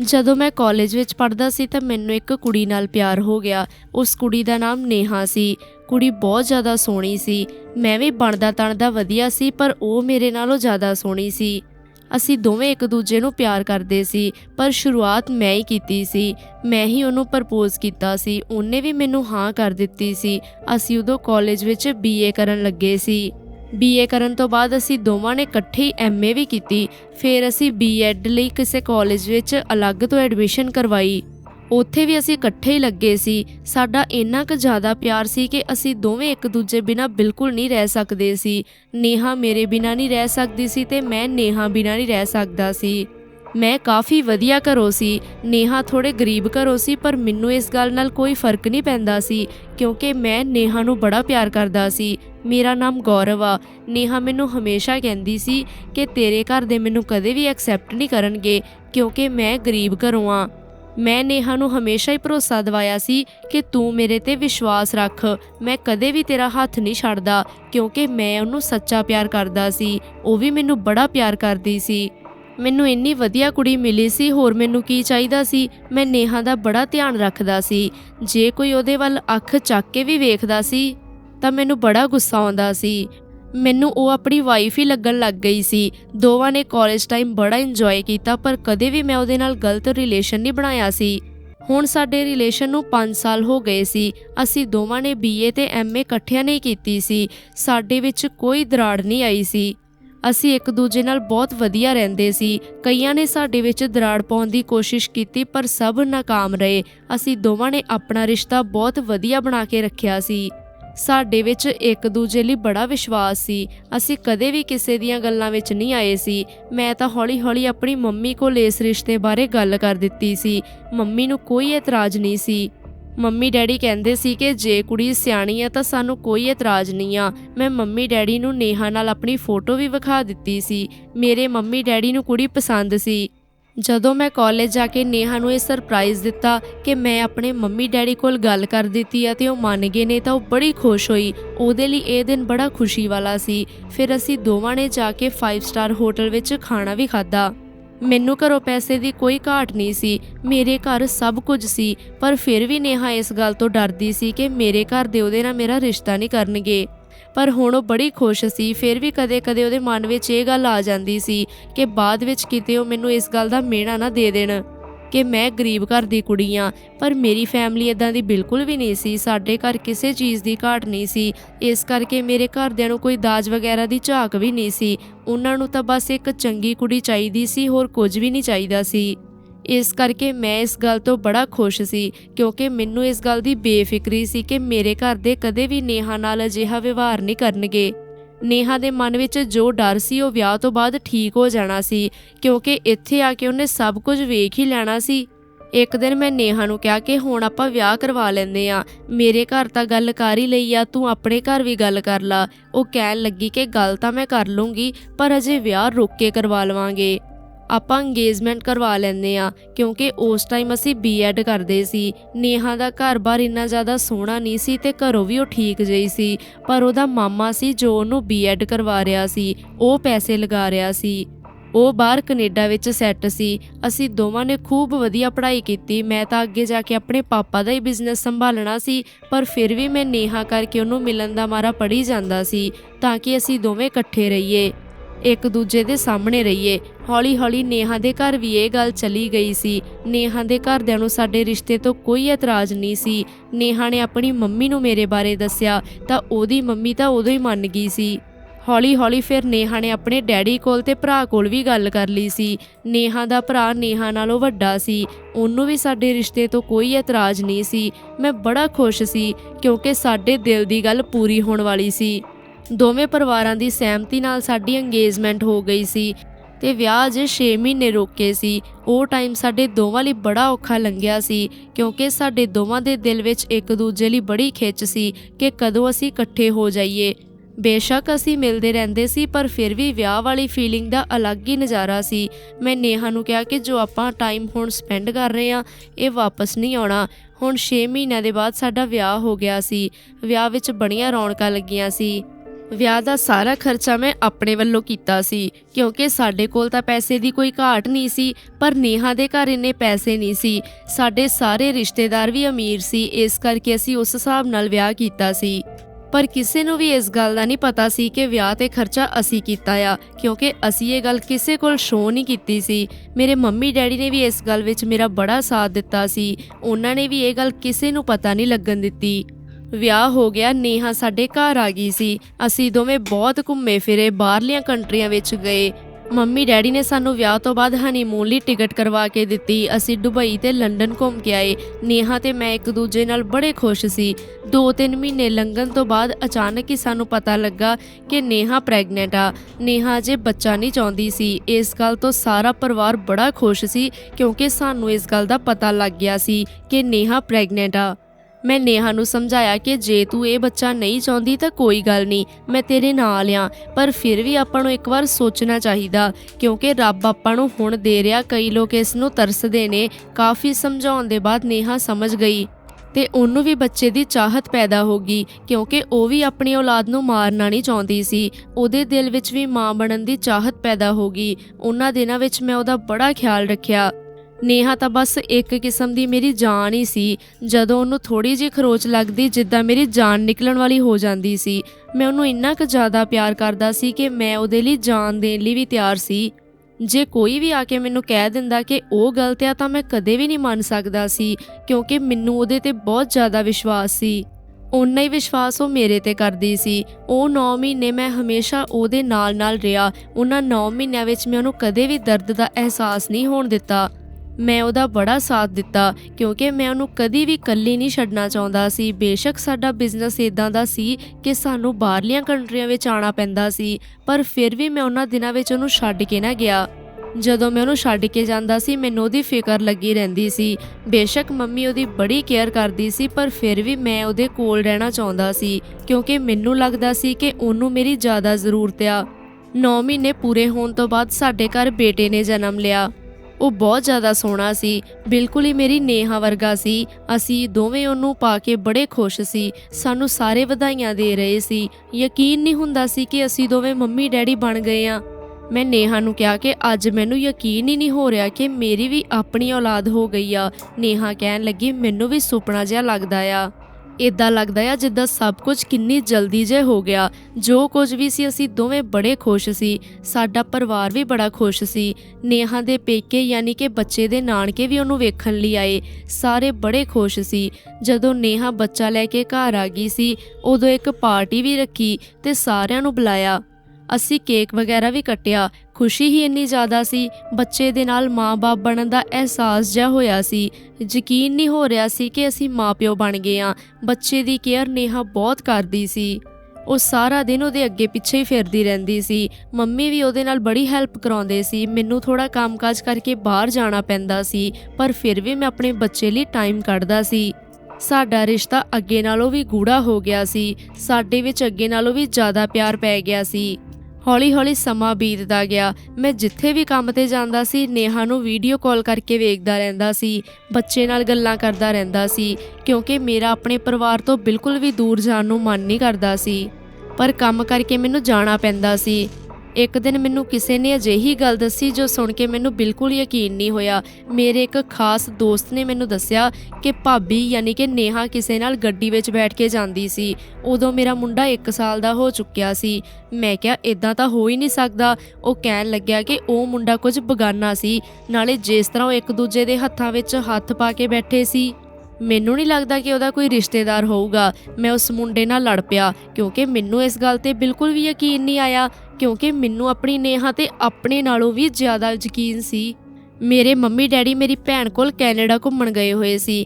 ਜਦੋਂ ਮੈਂ ਕਾਲਜ ਵਿੱਚ ਪੜ੍ਹਦਾ ਸੀ ਤਾਂ ਮੈਨੂੰ ਇੱਕ ਕੁੜੀ ਨਾਲ ਪਿਆਰ ਹੋ ਗਿਆ। ਉਸ ਕੁੜੀ ਦਾ ਨਾਮ ਨੇਹਾ ਸੀ। ਕੁੜੀ ਬਹੁਤ ਜ਼ਿਆਦਾ ਸੋਹਣੀ ਸੀ। ਮੈਂ ਵੀ ਬਣਦਾ ਤਣਦਾ ਵਧੀਆ ਸੀ, ਪਰ ਉਹ ਮੇਰੇ ਨਾਲੋਂ ਜ਼ਿਆਦਾ ਸੋਹਣੀ ਸੀ। ਅਸੀਂ ਦੋਵੇਂ ਇੱਕ ਦੂਜੇ ਨੂੰ ਪਿਆਰ ਕਰਦੇ ਸੀ, ਪਰ ਸ਼ੁਰੂਆਤ ਮੈਂ ਹੀ ਕੀਤੀ ਸੀ। ਮੈਂ ਹੀ ਉਹਨੂੰ ਪ੍ਰਪੋਜ਼ ਕੀਤਾ ਸੀ। ਉਹਨੇ ਵੀ ਮੈਨੂੰ ਹਾਂ ਕਰ ਦਿੱਤੀ ਸੀ। ਅਸੀਂ ਉਦੋਂ ਕਾਲਜ ਵਿੱਚ ਬੀਏ ਕਰਨ ਲੱਗੇ ਸੀ। ਬੀਏ ਕਰਨ ਤੋਂ ਬਾਅਦ ਅਸੀਂ ਦੋਵਾਂ ਨੇ ਇਕੱਠੇ ਹੀ ਐਮਏ ਵੀ ਕੀਤੀ। ਫਿਰ ਅਸੀਂ ਬੀਐਡ ਲਈ ਕਿਸੇ ਕਾਲਜ ਵਿੱਚ ਅਲੱਗ ਤੋਂ ਐਡਮਿਸ਼ਨ ਕਰਵਾਈ। ਉੱਥੇ ਵੀ ਅਸੀਂ ਇਕੱਠੇ ਹੀ ਲੱਗੇ ਸੀ। ਸਾਡਾ ਇੰਨਾ ਕੁ ਜ਼ਿਆਦਾ ਪਿਆਰ ਸੀ ਕਿ ਅਸੀਂ ਦੋਵੇਂ ਇੱਕ ਦੂਜੇ ਬਿਨਾ ਬਿਲਕੁਲ ਨਹੀਂ ਰਹਿ ਸਕਦੇ ਸੀ। ਨੇਹਾ ਮੇਰੇ ਬਿਨਾ ਨਹੀਂ ਰਹਿ ਸਕਦੀ ਸੀ ਤੇ ਮੈਂ ਨੇਹਾ ਬਿਨਾ ਨਹੀਂ ਰਹਿ ਸਕਦਾ ਸੀ। ਮੈਂ ਕਾਫੀ ਵਧੀਆ ਘਰੋਂ ਸੀ। ਨੇਹਾ ਥੋੜੇ ਗਰੀਬ ਘਰੋਂ ਸੀ, ਪਰ ਮੈਨੂੰ ਇਸ ਗੱਲ ਨਾਲ ਕੋਈ ਫ਼ਰਕ ਨਹੀਂ ਪੈਂਦਾ ਸੀ, ਕਿਉਂਕਿ ਮੈਂ ਨੇਹਾ ਨੂੰ ਬੜਾ ਪਿਆਰ ਕਰਦਾ ਸੀ। ਮੇਰਾ ਨਾਮ ਗੌਰਵ ਆ। ਨੇਹਾ ਮੈਨੂੰ ਹਮੇਸ਼ਾ ਕਹਿੰਦੀ ਸੀ ਕਿ ਤੇਰੇ ਘਰ ਦੇ ਮੈਨੂੰ ਕਦੇ ਵੀ ਐਕਸੈਪਟ ਨਹੀਂ ਕਰਨਗੇ, ਕਿਉਂਕਿ ਮੈਂ ਗਰੀਬ ਘਰੋਂ ਆ। ਮੈਂ ਨੇਹਾ ਨੂੰ ਹਮੇਸ਼ਾ ਹੀ ਭਰੋਸਾ ਦਿਵਾਇਆ ਸੀ ਕਿ ਤੂੰ ਮੇਰੇ ਤੇ ਵਿਸ਼ਵਾਸ ਰੱਖ। ਮੈਂ ਕਦੇ ਵੀ ਤੇਰਾ ਹੱਥ ਨਹੀਂ ਛੱਡਦਾ, ਕਿਉਂਕਿ ਮੈਂ ਉਹਨੂੰ ਸੱਚਾ ਪਿਆਰ ਕਰਦਾ ਸੀ। ਉਹ ਵੀ ਮੈਨੂੰ ਬੜਾ ਪਿਆਰ ਕਰਦੀ ਸੀ। ਮੈਨੂੰ ਇੰਨੀ ਵਧੀਆ ਕੁੜੀ ਮਿਲੀ ਸੀ, ਹੋਰ ਮੈਨੂੰ ਕੀ ਚਾਹੀਦਾ ਸੀ? ਮੈਂ ਨੇਹਾ ਦਾ ਬੜਾ ਧਿਆਨ ਰੱਖਦਾ ਸੀ। ਜੇ ਕੋਈ ਉਹਦੇ ਵੱਲ ਅੱਖ ਚੱਕ ਕੇ ਵੀ ਵੇਖਦਾ ਸੀ ਤਾਂ ਮੈਨੂੰ ਬੜਾ ਗੁੱਸਾ ਆਉਂਦਾ ਸੀ। ਮੈਨੂੰ ਉਹ ਆਪਣੀ ਵਾਈਫ ਹੀ ਲੱਗਣ ਲੱਗ ਗਈ ਸੀ। ਦੋਵਾਂ ਨੇ ਕਾਲਜ ਟਾਈਮ ਬੜਾ ਇੰਜੋਏ ਕੀਤਾ, ਪਰ ਕਦੇ ਵੀ ਮੈਂ ਉਹਦੇ ਨਾਲ ਗਲਤ ਰਿਲੇਸ਼ਨ ਨਹੀਂ ਬਣਾਇਆ ਸੀ। ਹੁਣ ਸਾਡੇ ਰਿਲੇਸ਼ਨ ਨੂੰ 5 ਸਾਲ ਹੋ ਗਏ ਸੀ। ਅਸੀਂ ਦੋਵਾਂ ਨੇ ਬੀਏ ਤੇ ਐਮਏ ਇਕੱਠਿਆਂ ਨਹੀਂ ਕੀਤੀ ਸੀ। ਸਾਡੇ ਵਿੱਚ ਕੋਈ ਦਰਾੜ ਨਹੀਂ ਆਈ ਸੀ। ਅਸੀਂ ਇੱਕ ਦੂਜੇ ਨਾਲ ਬਹੁਤ ਵਧੀਆ ਰਹਿੰਦੇ ਸੀ। ਕਈਆਂ ਨੇ ਸਾਡੇ ਵਿੱਚ ਦਰਾੜ ਪਾਉਣ ਦੀ ਕੋਸ਼ਿਸ਼ ਕੀਤੀ, ਪਰ ਸਭ ਨਾਕਾਮ ਰਹੇ। ਅਸੀਂ ਦੋਵਾਂ ਨੇ ਆਪਣਾ ਰਿਸ਼ਤਾ ਬਹੁਤ ਵਧੀਆ ਬਣਾ ਕੇ ਰੱਖਿਆ ਸੀ। ਸਾਡੇ ਵਿੱਚ ਇੱਕ ਦੂਜੇ ਲਈ ਬੜਾ ਵਿਸ਼ਵਾਸ ਸੀ। ਅਸੀਂ ਕਦੇ ਵੀ ਕਿਸੇ ਦੀਆਂ ਗੱਲਾਂ ਵਿੱਚ ਨਹੀਂ ਆਏ ਸੀ। ਮੈਂ ਤਾਂ ਹੌਲੀ-ਹੌਲੀ ਆਪਣੀ ਮੰਮੀ ਕੋਲ ਇਸ ਰਿਸ਼ਤੇ ਬਾਰੇ ਗੱਲ ਕਰ ਦਿੱਤੀ ਸੀ। ਮੰਮੀ ਨੂੰ ਕੋਈ ਇਤਰਾਜ਼ ਨਹੀਂ ਸੀ। ਮੰਮੀ ਡੈਡੀ ਕਹਿੰਦੇ ਸੀ ਕਿ ਜੇ ਕੁੜੀ ਸਿਆਣੀ ਆ ਤਾਂ ਸਾਨੂੰ ਕੋਈ ਇਤਰਾਜ਼ ਨਹੀਂ ਆ। ਮੈਂ ਮੰਮੀ ਡੈਡੀ ਨੂੰ ਨੇਹਾ ਨਾਲ ਆਪਣੀ ਫੋਟੋ ਵੀ ਵਿਖਾ ਦਿੱਤੀ ਸੀ। ਮੇਰੇ ਮੰਮੀ ਡੈਡੀ ਨੂੰ ਕੁੜੀ ਪਸੰਦ ਸੀ। ਜਦੋਂ ਮੈਂ ਕਾਲਜ ਜਾ ਕੇ ਨੇਹਾ ਨੂੰ ਇਹ ਸਰਪ੍ਰਾਈਜ਼ ਦਿੱਤਾ ਕਿ ਮੈਂ ਆਪਣੇ ਮੰਮੀ ਡੈਡੀ ਕੋਲ ਗੱਲ ਕਰ ਦਿੱਤੀ ਅਤੇ ਉਹ ਮੰਨ ਗਏ ਨੇ ਤਾਂ ਉਹ ਬੜੀ ਖੁਸ਼ ਹੋਈ। ਉਹਦੇ ਲਈ ਇਹ ਦਿਨ ਬੜਾ ਖੁਸ਼ੀ ਵਾਲਾ ਸੀ। ਫਿਰ ਅਸੀਂ ਦੋਵਾਂ ਨੇ ਜਾ ਕੇ 5 ਸਟਾਰ ਹੋਟਲ ਵਿੱਚ ਖਾਣਾ ਵੀ ਖਾਧਾ। ਮੈਨੂੰ ਘਰੋਂ ਪੈਸੇ ਦੀ ਕੋਈ ਘਾਟ ਨਹੀਂ ਸੀ। ਮੇਰੇ ਘਰ ਸਭ ਕੁਝ ਸੀ। ਪਰ ਫਿਰ ਵੀ ਨੇਹਾ ਇਸ ਗੱਲ ਤੋਂ ਡਰਦੀ ਸੀ ਕਿ ਮੇਰੇ ਘਰ ਦੇ ਉਹਦੇ ਨਾਲ ਮੇਰਾ ਰਿਸ਼ਤਾ ਨਹੀਂ ਕਰਨਗੇ। ਪਰ ਹੁਣ ਉਹ ਬੜੀ ਖੁਸ਼ ਸੀ। ਫਿਰ ਵੀ ਕਦੇ-ਕਦੇ ਉਹਦੇ ਮਨ ਵਿੱਚ ਇਹ ਗੱਲ ਆ ਜਾਂਦੀ ਸੀ ਕਿ ਬਾਅਦ ਵਿੱਚ ਕਿਤੇ ਉਹ ਮੈਨੂੰ ਇਸ ਗੱਲ ਦਾ ਮਿਹਣਾ ਨਾ ਦੇ ਦੇਣ ਕਿ ਮੈਂ ਗਰੀਬ ਘਰ ਦੀ ਕੁੜੀ ਆ, ਪਰ ਮੇਰੀ ਫੈਮਿਲੀ ਇਦਾਂ ਦੀ ਬਿਲਕੁਲ ਵੀ ਨਹੀਂ ਸੀ। ਸਾਡੇ ਘਰ ਕਿਸੇ ਚੀਜ਼ ਦੀ ਘਾਟ ਨਹੀਂ ਸੀ। ਇਸ ਕਰਕੇ ਮੇਰੇ ਘਰਦਿਆਂ ਨੂੰ ਕੋਈ ਦਾਜ ਵਗੈਰਾ ਦੀ ਝਾਕ ਵੀ ਨਹੀਂ ਸੀ। ਉਹਨਾਂ ਨੂੰ ਤਾਂ ਬਸ ਇੱਕ ਚੰਗੀ ਕੁੜੀ ਚਾਹੀਦੀ ਸੀ, ਹੋਰ ਕੁਝ ਵੀ ਨਹੀਂ ਚਾਹੀਦਾ ਸੀ। ਇਸ ਕਰਕੇ ਮੈਂ ਇਸ ਗੱਲ ਤੋਂ ਬੜਾ ਖੁਸ਼ ਸੀ, ਕਿਉਂਕਿ ਮੈਨੂੰ ਇਸ ਗੱਲ ਦੀ ਬੇਫਿਕਰੀ ਸੀ ਕਿ ਮੇਰੇ ਘਰ ਦੇ ਕਦੇ ਵੀ ਨੇਹਾ ਨਾਲ ਅਜਿਹਾ ਵਿਵਹਾਰ ਨਹੀਂ ਕਰਨਗੇ। ਨੇਹਾ ਦੇ ਮਨ ਵਿੱਚ ਜੋ ਡਰ ਸੀ ਉਹ ਵਿਆਹ ਤੋਂ ਬਾਅਦ ਠੀਕ ਹੋ ਜਾਣਾ ਸੀ, ਕਿਉਂਕਿ ਇੱਥੇ ਆ ਕੇ ਉਹਨੇ ਸਭ ਕੁਝ ਵੇਖ ਹੀ ਲੈਣਾ ਸੀ। ਇੱਕ ਦਿਨ ਮੈਂ ਨੇਹਾ ਨੂੰ ਕਿਹਾ ਕਿ ਹੁਣ ਆਪਾਂ ਵਿਆਹ ਕਰਵਾ ਲੈਂਦੇ ਆ ਮੇਰੇ ਘਰ ਤਾਂ ਗੱਲ ਕਰ ਹੀ ਲਈ ਆ, ਤੂੰ ਆਪਣੇ ਘਰ ਵੀ ਗੱਲ ਕਰ ਲਾ। ਉਹ ਕਹਿਣ ਲੱਗੀ ਕਿ ਗੱਲ ਤਾਂ ਮੈਂ ਕਰ ਲੂੰਗੀ, ਪਰ ਅਜੇ ਵਿਆਹ ਰੁੱਕ ਕੇ ਕਰਵਾ ਲਵਾਂਗੇ। ਆਪਾਂ ਇੰਗੇਜਮੈਂਟ ਕਰਵਾ ਲੈਂਦੇ ਆ ਕਿਉਂਕਿ ਉਸ ਟਾਈਮ ਅਸੀਂ ਬੀਐਡ ਕਰਦੇ ਸੀ। ਨੇਹਾ ਦਾ ਘਰ-ਬਾਰ ਇੰਨਾ ਜ਼ਿਆਦਾ ਸੋਹਣਾ ਨਹੀਂ ਸੀ ਤੇ ਘਰੋਂ ਵੀ ਉਹ ਠੀਕ ਜਿਹੀ ਸੀ, ਪਰ ਉਹਦਾ ਮਾਮਾ ਸੀ ਜੋ ਉਹਨੂੰ ਬੀਐਡ ਕਰਵਾ ਰਿਹਾ ਸੀ, ਉਹ ਪੈਸੇ ਲਗਾ ਰਿਹਾ ਸੀ। ਉਹ ਬਾਹਰ ਕੈਨੇਡਾ ਵਿੱਚ ਸੈੱਟ ਸੀ। ਅਸੀਂ ਦੋਵਾਂ ਨੇ ਖੂਬ ਵਧੀਆ ਪੜ੍ਹਾਈ ਕੀਤੀ। ਮੈਂ ਤਾਂ ਅੱਗੇ ਜਾ ਕੇ ਆਪਣੇ ਪਾਪਾ ਦਾ ਹੀ ਬਿਜ਼ਨਸ ਸੰਭਾਲਣਾ ਸੀ, ਪਰ ਫਿਰ ਵੀ ਮੈਂ ਨੇਹਾ ਕਰਕੇ ਉਹਨੂੰ ਮਿਲਣ ਦਾ ਮਾਰਾ ਪੜੀ ਜਾਂਦਾ ਸੀ, ਤਾਂ ਕਿ ਅਸੀਂ ਦੋਵੇਂ ਇਕੱਠੇ ਰਹੀਏ। ਇੱਕ ਦੂਜੇ ਦੇ ਸਾਹਮਣੇ ਰਹੀਏ। ਹੌਲੀ-ਹੌਲੀ ਨੇਹਾ ਦੇ ਘਰ ਵੀ ਇਹ ਗੱਲ ਚਲੀ ਗਈ ਸੀ। ਨੇਹਾ ਦੇ ਘਰਦਿਆਂ ਨੂੰ ਸਾਡੇ ਰਿਸ਼ਤੇ ਤੋਂ ਕੋਈ ਇਤਰਾਜ਼ ਨਹੀਂ ਸੀ। ਨੇਹਾ ਨੇ ਆਪਣੀ ਮੰਮੀ ਨੂੰ ਮੇਰੇ ਬਾਰੇ ਦੱਸਿਆ, ਤਾਂ ਉਹਦੀ ਮੰਮੀ ਤਾਂ ਉਦੋਂ ਹੀ ਮੰਨ ਗਈ ਸੀ। ਹੌਲੀ-ਹੌਲੀ ਫਿਰ ਨੇਹਾ ਨੇ ਆਪਣੇ ਡੈਡੀ ਕੋਲ ਤੇ ਭਰਾ ਕੋਲ ਵੀ ਗੱਲ ਕਰ ਲਈ ਸੀ। ਨੇਹਾ ਦਾ ਭਰਾ ਨੇਹਾ ਨਾਲੋਂ ਵੱਡਾ ਸੀ। ਉਹਨੂੰ ਵੀ ਸਾਡੇ ਰਿਸ਼ਤੇ ਤੋਂ ਕੋਈ ਇਤਰਾਜ਼ ਨਹੀਂ ਸੀ। ਮੈਂ ਬੜਾ ਖੁਸ਼ ਸੀ, ਕਿਉਂਕਿ ਸਾਡੇ ਦਿਲ ਦੀ ਗੱਲ ਪੂਰੀ ਹੋਣ ਵਾਲੀ ਸੀ। ਦੋਵੇਂ ਪਰਿਵਾਰਾਂ ਦੀ ਸਹਿਮਤੀ ਨਾਲ ਸਾਡੀ ਇੰਗੇਜਮੈਂਟ ਹੋ ਗਈ ਸੀ ਤੇ ਵਿਆਹ ਅਜੇ 6 ਮਹੀਨੇ ਰੋਕੇ ਸੀ। ਉਹ ਟਾਈਮ ਸਾਡੇ ਦੋਵਾਂ ਲਈ ਬੜਾ ਔਖਾ ਲੰਘਿਆ ਸੀ, ਕਿਉਂਕਿ ਸਾਡੇ ਦੋਵਾਂ ਦੇ ਦਿਲ ਵਿੱਚ ਇੱਕ ਦੂਜੇ ਲਈ ਬੜੀ ਖਿੱਚ ਸੀ ਕਿ ਕਦੋਂ ਅਸੀਂ ਇਕੱਠੇ ਹੋ ਜਾਈਏ। ਬੇਸ਼ੱਕ ਅਸੀਂ ਮਿਲਦੇ ਰਹਿੰਦੇ ਸੀ, ਪਰ ਫਿਰ ਵੀ ਵਿਆਹ ਵਾਲੀ ਫੀਲਿੰਗ ਦਾ ਅਲੱਗ ਹੀ ਨਜ਼ਾਰਾ ਸੀ। ਮੈਂ ਨੇਹਾ ਨੂੰ ਕਿਹਾ ਕਿ ਜੋ ਆਪਾਂ ਟਾਈਮ ਹੁਣ ਸਪੈਂਡ ਕਰ ਰਹੇ ਆ ਇਹ ਵਾਪਸ ਨਹੀਂ ਆਉਣਾ। ਹੁਣ 6 ਮਹੀਨਿਆਂ ਦੇ ਬਾਅਦ ਸਾਡਾ ਵਿਆਹ ਹੋ ਗਿਆ ਸੀ। ਵਿਆਹ ਵਿੱਚ ਬੜੀਆਂ ਰੌਣਕਾਂ ਲੱਗੀਆਂ ਸੀ। ਵਿਆਹ ਦਾ ਸਾਰਾ ਖਰਚਾ ਮੈਂ ਆਪਣੇ ਵੱਲੋਂ ਕੀਤਾ ਸੀ, ਕਿਉਂਕਿ ਸਾਡੇ ਕੋਲ ਤਾਂ ਪੈਸੇ ਦੀ ਕੋਈ ਘਾਟ ਨਹੀਂ ਸੀ, ਪਰ ਨੇਹਾ ਦੇ ਘਰ ਇੰਨੇ ਪੈਸੇ ਨਹੀਂ ਸੀ। ਸਾਡੇ ਸਾਰੇ ਰਿਸ਼ਤੇਦਾਰ ਵੀ ਅਮੀਰ ਸੀ, ਇਸ ਕਰਕੇ ਅਸੀਂ ਉਸ ਹਿਸਾਬ ਨਾਲ ਵਿਆਹ ਕੀਤਾ ਸੀ। ਪਰ ਕਿਸੇ ਨੂੰ ਵੀ ਇਸ ਗੱਲ ਦਾ ਨਹੀਂ ਪਤਾ ਸੀ ਕਿ ਵਿਆਹ ਤੇ ਖਰਚਾ ਅਸੀਂ ਕੀਤਾ ਆ, ਕਿਉਂਕਿ ਅਸੀਂ ਇਹ ਗੱਲ ਕਿਸੇ ਕੋਲ ਸ਼ੋਅ ਨਹੀਂ ਕੀਤੀ ਸੀ। ਮੇਰੇ ਮੰਮੀ ਡੈਡੀ ਨੇ ਵੀ ਇਸ ਗੱਲ ਵਿੱਚ ਮੇਰਾ ਬੜਾ ਸਾਥ ਦਿੱਤਾ ਸੀ, ਉਹਨਾਂ ਨੇ ਵੀ ਇਹ ਗੱਲ ਕਿਸੇ ਨੂੰ ਪਤਾ ਨਹੀਂ ਲੱਗਣ ਦਿੱਤੀ। ਵਿਆਹ ਹੋ ਗਿਆ, ਨੇਹਾ ਸਾਡੇ ਘਰ ਆ ਗਈ ਸੀ। ਅਸੀਂ ਦੋਵੇਂ ਬਹੁਤ ਘੁੰਮੇ ਫਿਰੇ, ਬਾਹਰਲੀਆਂ ਕੰਟਰੀਆਂ ਵਿੱਚ ਗਏ। ਮੰਮੀ ਡੈਡੀ ਨੇ ਸਾਨੂੰ ਵਿਆਹ ਤੋਂ ਬਾਅਦ ਹਨੀਮੂਨ ਲਈ ਟਿਕਟ ਕਰਵਾ ਕੇ ਦਿੱਤੀ। ਅਸੀਂ ਦੁਬਈ ਤੇ ਲੰਡਨ ਘੁੰਮ ਕੇ ਆਏ। ਨੇਹਾ ਤੇ ਮੈਂ ਇੱਕ ਦੂਜੇ ਨਾਲ ਬੜੇ ਖੁਸ਼ ਸੀ। 2-3 ਮਹੀਨੇ ਲੰਘਣ ਤੋਂ ਬਾਅਦ ਅਚਾਨਕ ਹੀ ਸਾਨੂੰ ਪਤਾ ਲੱਗਾ ਕਿ ਨੇਹਾ ਪ੍ਰੈਗਨੈਂਟ ਆ। ਨੇਹਾ ਜੇ ਬੱਚਾ ਨਹੀਂ ਚਾਹੁੰਦੀ ਸੀ। ਇਸ ਗੱਲ ਤੋਂ ਸਾਰਾ ਪਰਿਵਾਰ ਬੜਾ ਖੁਸ਼ ਸੀ ਕਿਉਂਕਿ ਸਾਨੂੰ ਇਸ ਗੱਲ ਦਾ ਪਤਾ ਲੱਗ ਗਿਆ ਸੀ ਕਿ ਨੇਹਾ ਪ੍ਰੈਗਨੈਂਟ ਆ। ਮੈਂ ਨੇਹਾ ਨੂੰ ਸਮਝਾਇਆ ਕਿ ਜੇ ਤੂੰ ਇਹ ਬੱਚਾ ਨਹੀਂ ਚਾਹੁੰਦੀ ਤਾਂ ਕੋਈ ਗੱਲ ਨਹੀਂ, ਮੈਂ ਤੇਰੇ ਨਾਲ ਆ। ਪਰ ਫਿਰ ਵੀ ਆਪਾਂ ਨੂੰ ਇੱਕ ਵਾਰ ਸੋਚਣਾ ਚਾਹੀਦਾ, ਕਿਉਂਕਿ ਰੱਬ ਆਪਾਂ ਨੂੰ ਹੁਣ ਦੇ ਰਿਹਾ, ਕਈ ਲੋਕ ਇਸ ਨੂੰ ਤਰਸਦੇ ਨੇ। ਕਾਫੀ ਸਮਝਾਉਣ ਦੇ ਬਾਅਦ ਨੇਹਾ ਸਮਝ ਗਈ ਤੇ ਉਹਨੂੰ ਵੀ ਬੱਚੇ ਦੀ ਚਾਹਤ ਪੈਦਾ ਹੋ ਗਈ, ਕਿਉਂਕਿ ਉਹ ਵੀ ਆਪਣੀ ਔਲਾਦ ਨੂੰ ਮਾਰਨਾ ਨਹੀਂ ਚਾਹੁੰਦੀ ਸੀ। ਉਹਦੇ ਦਿਲ ਵਿੱਚ ਵੀ ਮਾਂ ਬਣਨ ਦੀ ਚਾਹਤ ਪੈਦਾ ਹੋ ਗਈ। ਉਹਨਾਂ ਦਿਨਾਂ ਵਿੱਚ ਮੈਂ ਉਹਦਾ ਬੜਾ ਖਿਆਲ ਰੱਖਿਆ। ਨੇਹਾ ਤਾਂ ਬਸ ਇੱਕ ਕਿਸਮ ਦੀ ਮੇਰੀ ਜਾਨ ਹੀ ਸੀ। ਜਦੋਂ ਉਹਨੂੰ ਥੋੜੀ ਜਿਹੀ ਖਰੋਚ ਲੱਗਦੀ, ਜਿੱਦਾਂ ਮੇਰੀ ਜਾਨ ਨਿਕਲਣ ਵਾਲੀ ਹੋ ਜਾਂਦੀ ਸੀ। ਮੈਂ ਉਹਨੂੰ ਇੰਨਾ ਕੁ ਜ਼ਿਆਦਾ ਪਿਆਰ ਕਰਦਾ ਸੀ ਕਿ ਮੈਂ ਉਹਦੇ ਲਈ ਜਾਨ ਦੇਣ ਲਈ ਵੀ ਤਿਆਰ ਸੀ। ਜੇ ਕੋਈ ਵੀ ਆ ਕੇ ਮੈਨੂੰ ਕਹਿ ਦਿੰਦਾ ਕਿ ਉਹ ਗਲਤ ਆ ਤਾਂ ਮੈਂ ਕਦੇ ਵੀ ਨਹੀਂ ਮੰਨ ਸਕਦਾ ਸੀ, ਕਿਉਂਕਿ ਮੈਨੂੰ ਉਹਦੇ ਤੇ ਬਹੁਤ ਜ਼ਿਆਦਾ ਵਿਸ਼ਵਾਸ ਸੀ। ਉਨਾ ਹੀ ਵਿਸ਼ਵਾਸ ਉਹ ਮੇਰੇ ਤੇ ਕਰਦੀ ਸੀ। ਉਹ 9 ਮਹੀਨੇ ਮੈਂ ਹਮੇਸ਼ਾ ਉਹਦੇ ਨਾਲ-ਨਾਲ ਰਿਹਾ। ਉਹਨਾਂ 9 ਮਹੀਨਿਆਂ ਵਿੱਚ ਮੈਂ ਉਹਨੂੰ ਕਦੇ ਵੀ ਦਰਦ ਦਾ ਅਹਿਸਾਸ ਨਹੀਂ ਹੋਣ ਦਿੱਤਾ। ਮੈਂ ਉਹਦਾ ਬੜਾ ਸਾਥ ਦਿੱਤਾ, ਕਿਉਂਕਿ ਮੈਂ ਉਹਨੂੰ ਕਦੀ ਵੀ ਇਕੱਲੀ ਨਹੀਂ ਛੱਡਣਾ ਚਾਹੁੰਦਾ ਸੀ। ਬੇਸ਼ੱਕ ਸਾਡਾ ਬਿਜ਼ਨਸ ਇਦਾਂ ਦਾ ਸੀ ਕਿ ਸਾਨੂੰ ਬਾਹਰਲੀਆਂ ਕੰਟਰੀਆਂ ਵਿੱਚ ਆਉਣਾ ਪੈਂਦਾ ਸੀ, ਪਰ ਫਿਰ ਵੀ ਮੈਂ ਉਹਨਾਂ ਦਿਨਾਂ ਵਿੱਚ ਉਹਨੂੰ ਛੱਡ ਕੇ ਨਾ ਗਿਆ। ਜਦੋਂ ਮੈਂ ਉਹਨੂੰ ਛੱਡ ਕੇ ਜਾਂਦਾ ਸੀ, ਮੈਨੂੰ ਉਹਦੀ ਫਿਕਰ ਲੱਗੀ ਰਹਿੰਦੀ ਸੀ। ਬੇਸ਼ੱਕ ਮੰਮੀ ਉਹਦੀ ਬੜੀ ਕੇਅਰ ਕਰਦੀ ਸੀ, ਪਰ ਫਿਰ ਵੀ ਮੈਂ ਉਹਦੇ ਕੋਲ ਰਹਿਣਾ ਚਾਹੁੰਦਾ ਸੀ, ਕਿਉਂਕਿ ਮੈਨੂੰ ਲੱਗਦਾ ਸੀ ਕਿ ਉਹਨੂੰ ਮੇਰੀ ਜ਼ਿਆਦਾ ਜ਼ਰੂਰਤ ਆ। 9 ਮਹੀਨੇ ਪੂਰੇ ਹੋਣ ਤੋਂ ਬਾਅਦ ਸਾਡੇ ਘਰ ਬੇਟੇ ਨੇ ਜਨਮ ਲਿਆ। ਉਹ ਬਹੁਤ ਜ਼ਿਆਦਾ ਸੋਹਣਾ ਸੀ, ਬਿਲਕੁਲ ਹੀ ਮੇਰੀ ਨੇਹਾ ਵਰਗਾ ਸੀ। ਅਸੀਂ ਦੋਵੇਂ ਉਹਨੂੰ ਪਾ ਕੇ ਬੜੇ ਖੁਸ਼ ਸੀ, ਸਾਨੂੰ ਸਾਰੇ ਵਧਾਈਆਂ ਦੇ ਰਹੇ ਸੀ। ਯਕੀਨ ਨਹੀਂ ਹੁੰਦਾ ਸੀ ਕਿ ਅਸੀਂ ਦੋਵੇਂ ਮੰਮੀ ਡੈਡੀ ਬਣ ਗਏ ਆ ਮੈਂ ਨੇਹਾ ਨੂੰ ਕਿਹਾ ਕਿ ਅੱਜ ਮੈਨੂੰ ਯਕੀਨ ਹੀ ਨਹੀਂ ਹੋ ਰਿਹਾ ਕਿ ਮੇਰੀ ਵੀ ਆਪਣੀ ਔਲਾਦ ਹੋ ਗਈ ਆ। ਨੇਹਾ ਕਹਿਣ ਲੱਗੀ, ਮੈਨੂੰ ਵੀ ਸੁਪਨਾ ਜਿਹਾ ਲੱਗਦਾ ਆ। ਇਦਾਂ ਲੱਗਦਾ ਆ ਜਿੱਦਾਂ ਸਭ ਕੁਝ ਕਿੰਨੀ ਜਲਦੀ ਜੇ ਹੋ ਗਿਆ। ਜੋ ਕੁਝ ਵੀ ਸੀ, ਅਸੀਂ ਦੋਵੇਂ ਬੜੇ ਖੁਸ਼ ਸੀ। ਸਾਡਾ ਪਰਿਵਾਰ ਵੀ ਬੜਾ ਖੁਸ਼ ਸੀ। ਨੇਹਾ ਦੇ ਪੇਕੇ ਯਾਨੀ ਕਿ ਬੱਚੇ ਦੇ ਨਾਨਕੇ ਵੀ ਉਹਨੂੰ ਵੇਖਣ ਲਈ ਆਏ। ਸਾਰੇ ਬੜੇ ਖੁਸ਼ ਸੀ। ਜਦੋਂ ਨੇਹਾ ਬੱਚਾ ਲੈ ਕੇ ਘਰ ਆ ਗਈ ਸੀ, ਉਦੋਂ ਇੱਕ ਪਾਰਟੀ ਵੀ ਰੱਖੀ ਤੇ ਸਾਰਿਆਂ ਨੂੰ ਬੁਲਾਇਆ। ਅਸੀਂ ਕੇਕ ਵਗੈਰਾ ਵੀ ਕੱਟਿਆ। ਖੁਸ਼ੀ ਹੀ ਇੰਨੀ ਜ਼ਿਆਦਾ ਸੀ, ਬੱਚੇ ਦੇ ਨਾਲ ਮਾਂ-ਬਾਪ ਬਣਨ ਦਾ ਅਹਿਸਾਸ ਜਿਹਾ ਹੋਇਆ ਸੀ। ਯਕੀਨ ਨਹੀਂ ਹੋ ਰਿਹਾ ਸੀ ਕਿ ਅਸੀਂ ਮਾਪਿਓ ਬਣ ਗਏ ਆ ਬੱਚੇ ਦੀ ਕੇਅਰ ਨੇਹਾ ਬਹੁਤ ਕਰਦੀ ਸੀ। ਉਹ ਸਾਰਾ ਦਿਨ ਉਹਦੇ ਅੱਗੇ ਪਿੱਛੇ ਹੀ ਫਿਰਦੀ ਰਹਿੰਦੀ ਸੀ। ਮੰਮੀ ਵੀ ਉਹਦੇ ਨਾਲ ਬੜੀ ਹੈਲਪ ਕਰਾਉਂਦੇ ਸੀ। ਮੈਨੂੰ ਥੋੜਾ ਕੰਮਕਾਜ ਕਰਕੇ ਬਾਹਰ ਜਾਣਾ ਪੈਂਦਾ ਸੀ, ਪਰ ਫਿਰ ਵੀ ਮੈਂ ਆਪਣੇ ਬੱਚੇ ਲਈ ਟਾਈਮ ਕੱਢਦਾ ਸੀ। ਸਾਡਾ ਰਿਸ਼ਤਾ ਅੱਗੇ ਨਾਲੋਂ ਵੀ ਗੂੜਾ ਹੋ ਗਿਆ ਸੀ। ਸਾਡੇ ਵਿੱਚ ਅੱਗੇ ਨਾਲੋਂ ਵੀ ਜ਼ਿਆਦਾ ਪਿਆਰ ਪੈ ਗਿਆ ਸੀ। ਹੌਲੀ-ਹੌਲੀ ਸਮਾਂ ਬੀਤਦਾ ਗਿਆ। ਮੈਂ ਜਿੱਥੇ ਵੀ ਕੰਮ ਤੇ ਜਾਂਦਾ ਸੀ, ਨੇਹਾ ਨੂੰ ਵੀਡੀਓ ਕਾਲ ਕਰਕੇ ਵੇਖਦਾ ਰਹਿੰਦਾ ਸੀ, ਬੱਚੇ ਨਾਲ ਗੱਲਾਂ ਕਰਦਾ ਰਹਿੰਦਾ ਸੀ, ਕਿਉਂਕਿ ਮੇਰਾ ਆਪਣੇ ਪਰਿਵਾਰ ਤੋਂ ਬਿਲਕੁਲ ਵੀ ਦੂਰ ਜਾਣ ਨੂੰ ਮਨ ਨਹੀਂ ਕਰਦਾ ਸੀ। ਪਰ ਕੰਮ ਕਰਕੇ ਮੈਨੂੰ ਜਾਣਾ ਪੈਂਦਾ ਸੀ। ਇੱਕ ਦਿਨ ਮੈਨੂੰ ਕਿਸੇ ਨੇ ਅਜਿਹੀ ਗੱਲ ਦੱਸੀ ਜੋ ਸੁਣ ਕੇ ਮੈਨੂੰ ਬਿਲਕੁਲ ਯਕੀਨ ਨਹੀਂ ਹੋਇਆ। ਮੇਰੇ ਇੱਕ ਖਾਸ ਦੋਸਤ ਨੇ ਮੈਨੂੰ ਦੱਸਿਆ ਕਿ ਭਾਬੀ ਯਾਨੀ ਕਿ ਨੇਹਾ ਕਿਸੇ ਨਾਲ ਗੱਡੀ ਵਿੱਚ ਬੈਠ ਕੇ ਜਾਂਦੀ ਸੀ। ਉਦੋਂ ਮੇਰਾ ਮੁੰਡਾ 1 ਸਾਲ ਦਾ ਹੋ ਚੁੱਕਿਆ ਸੀ। ਮੈਂ ਕਿਹਾ ਇਦਾਂ ਤਾਂ ਹੋ ਹੀ ਨਹੀਂ ਸਕਦਾ। ਉਹ ਕਹਿਣ ਲੱਗਿਆ ਕਿ ਉਹ ਮੁੰਡਾ ਕੁਝ ਬਗਾਨਾ ਸੀ। ਨਾਲੇ ਜਿਸ ਤਰ੍ਹਾਂ ਉਹ ਇੱਕ ਦੂਜੇ ਦੇ ਹੱਥਾਂ ਵਿੱਚ ਹੱਥ ਪਾ ਕੇ ਬੈਠੇ ਸੀ, ਮੈਨੂੰ ਨਹੀਂ ਲੱਗਦਾ ਕਿ ਉਹਦਾ ਕੋਈ ਰਿਸ਼ਤੇਦਾਰ ਹੋਊਗਾ। ਮੈਂ ਉਸ ਮੁੰਡੇ ਨਾਲ ਲੜ ਪਿਆ, ਕਿਉਂਕਿ ਮੈਨੂੰ ਇਸ ਗੱਲ ਤੇ ਬਿਲਕੁਲ ਵੀ ਯਕੀਨ ਨਹੀਂ ਆਇਆ। ਕਿਉਂਕਿ ਮੈਨੂੰ ਆਪਣੀ ਨੇਹਾ ਤੇ ਆਪਣੇ ਨਾਲੋਂ ਵੀ ਜ਼ਿਆਦਾ ਯਕੀਨ ਸੀ। ਮੇਰੇ ਮੰਮੀ ਡੈਡੀ ਮੇਰੀ ਭੈਣ ਕੋਲ ਕੈਨੇਡਾ ਘੁੰਮਣ ਗਏ ਹੋਏ ਸੀ।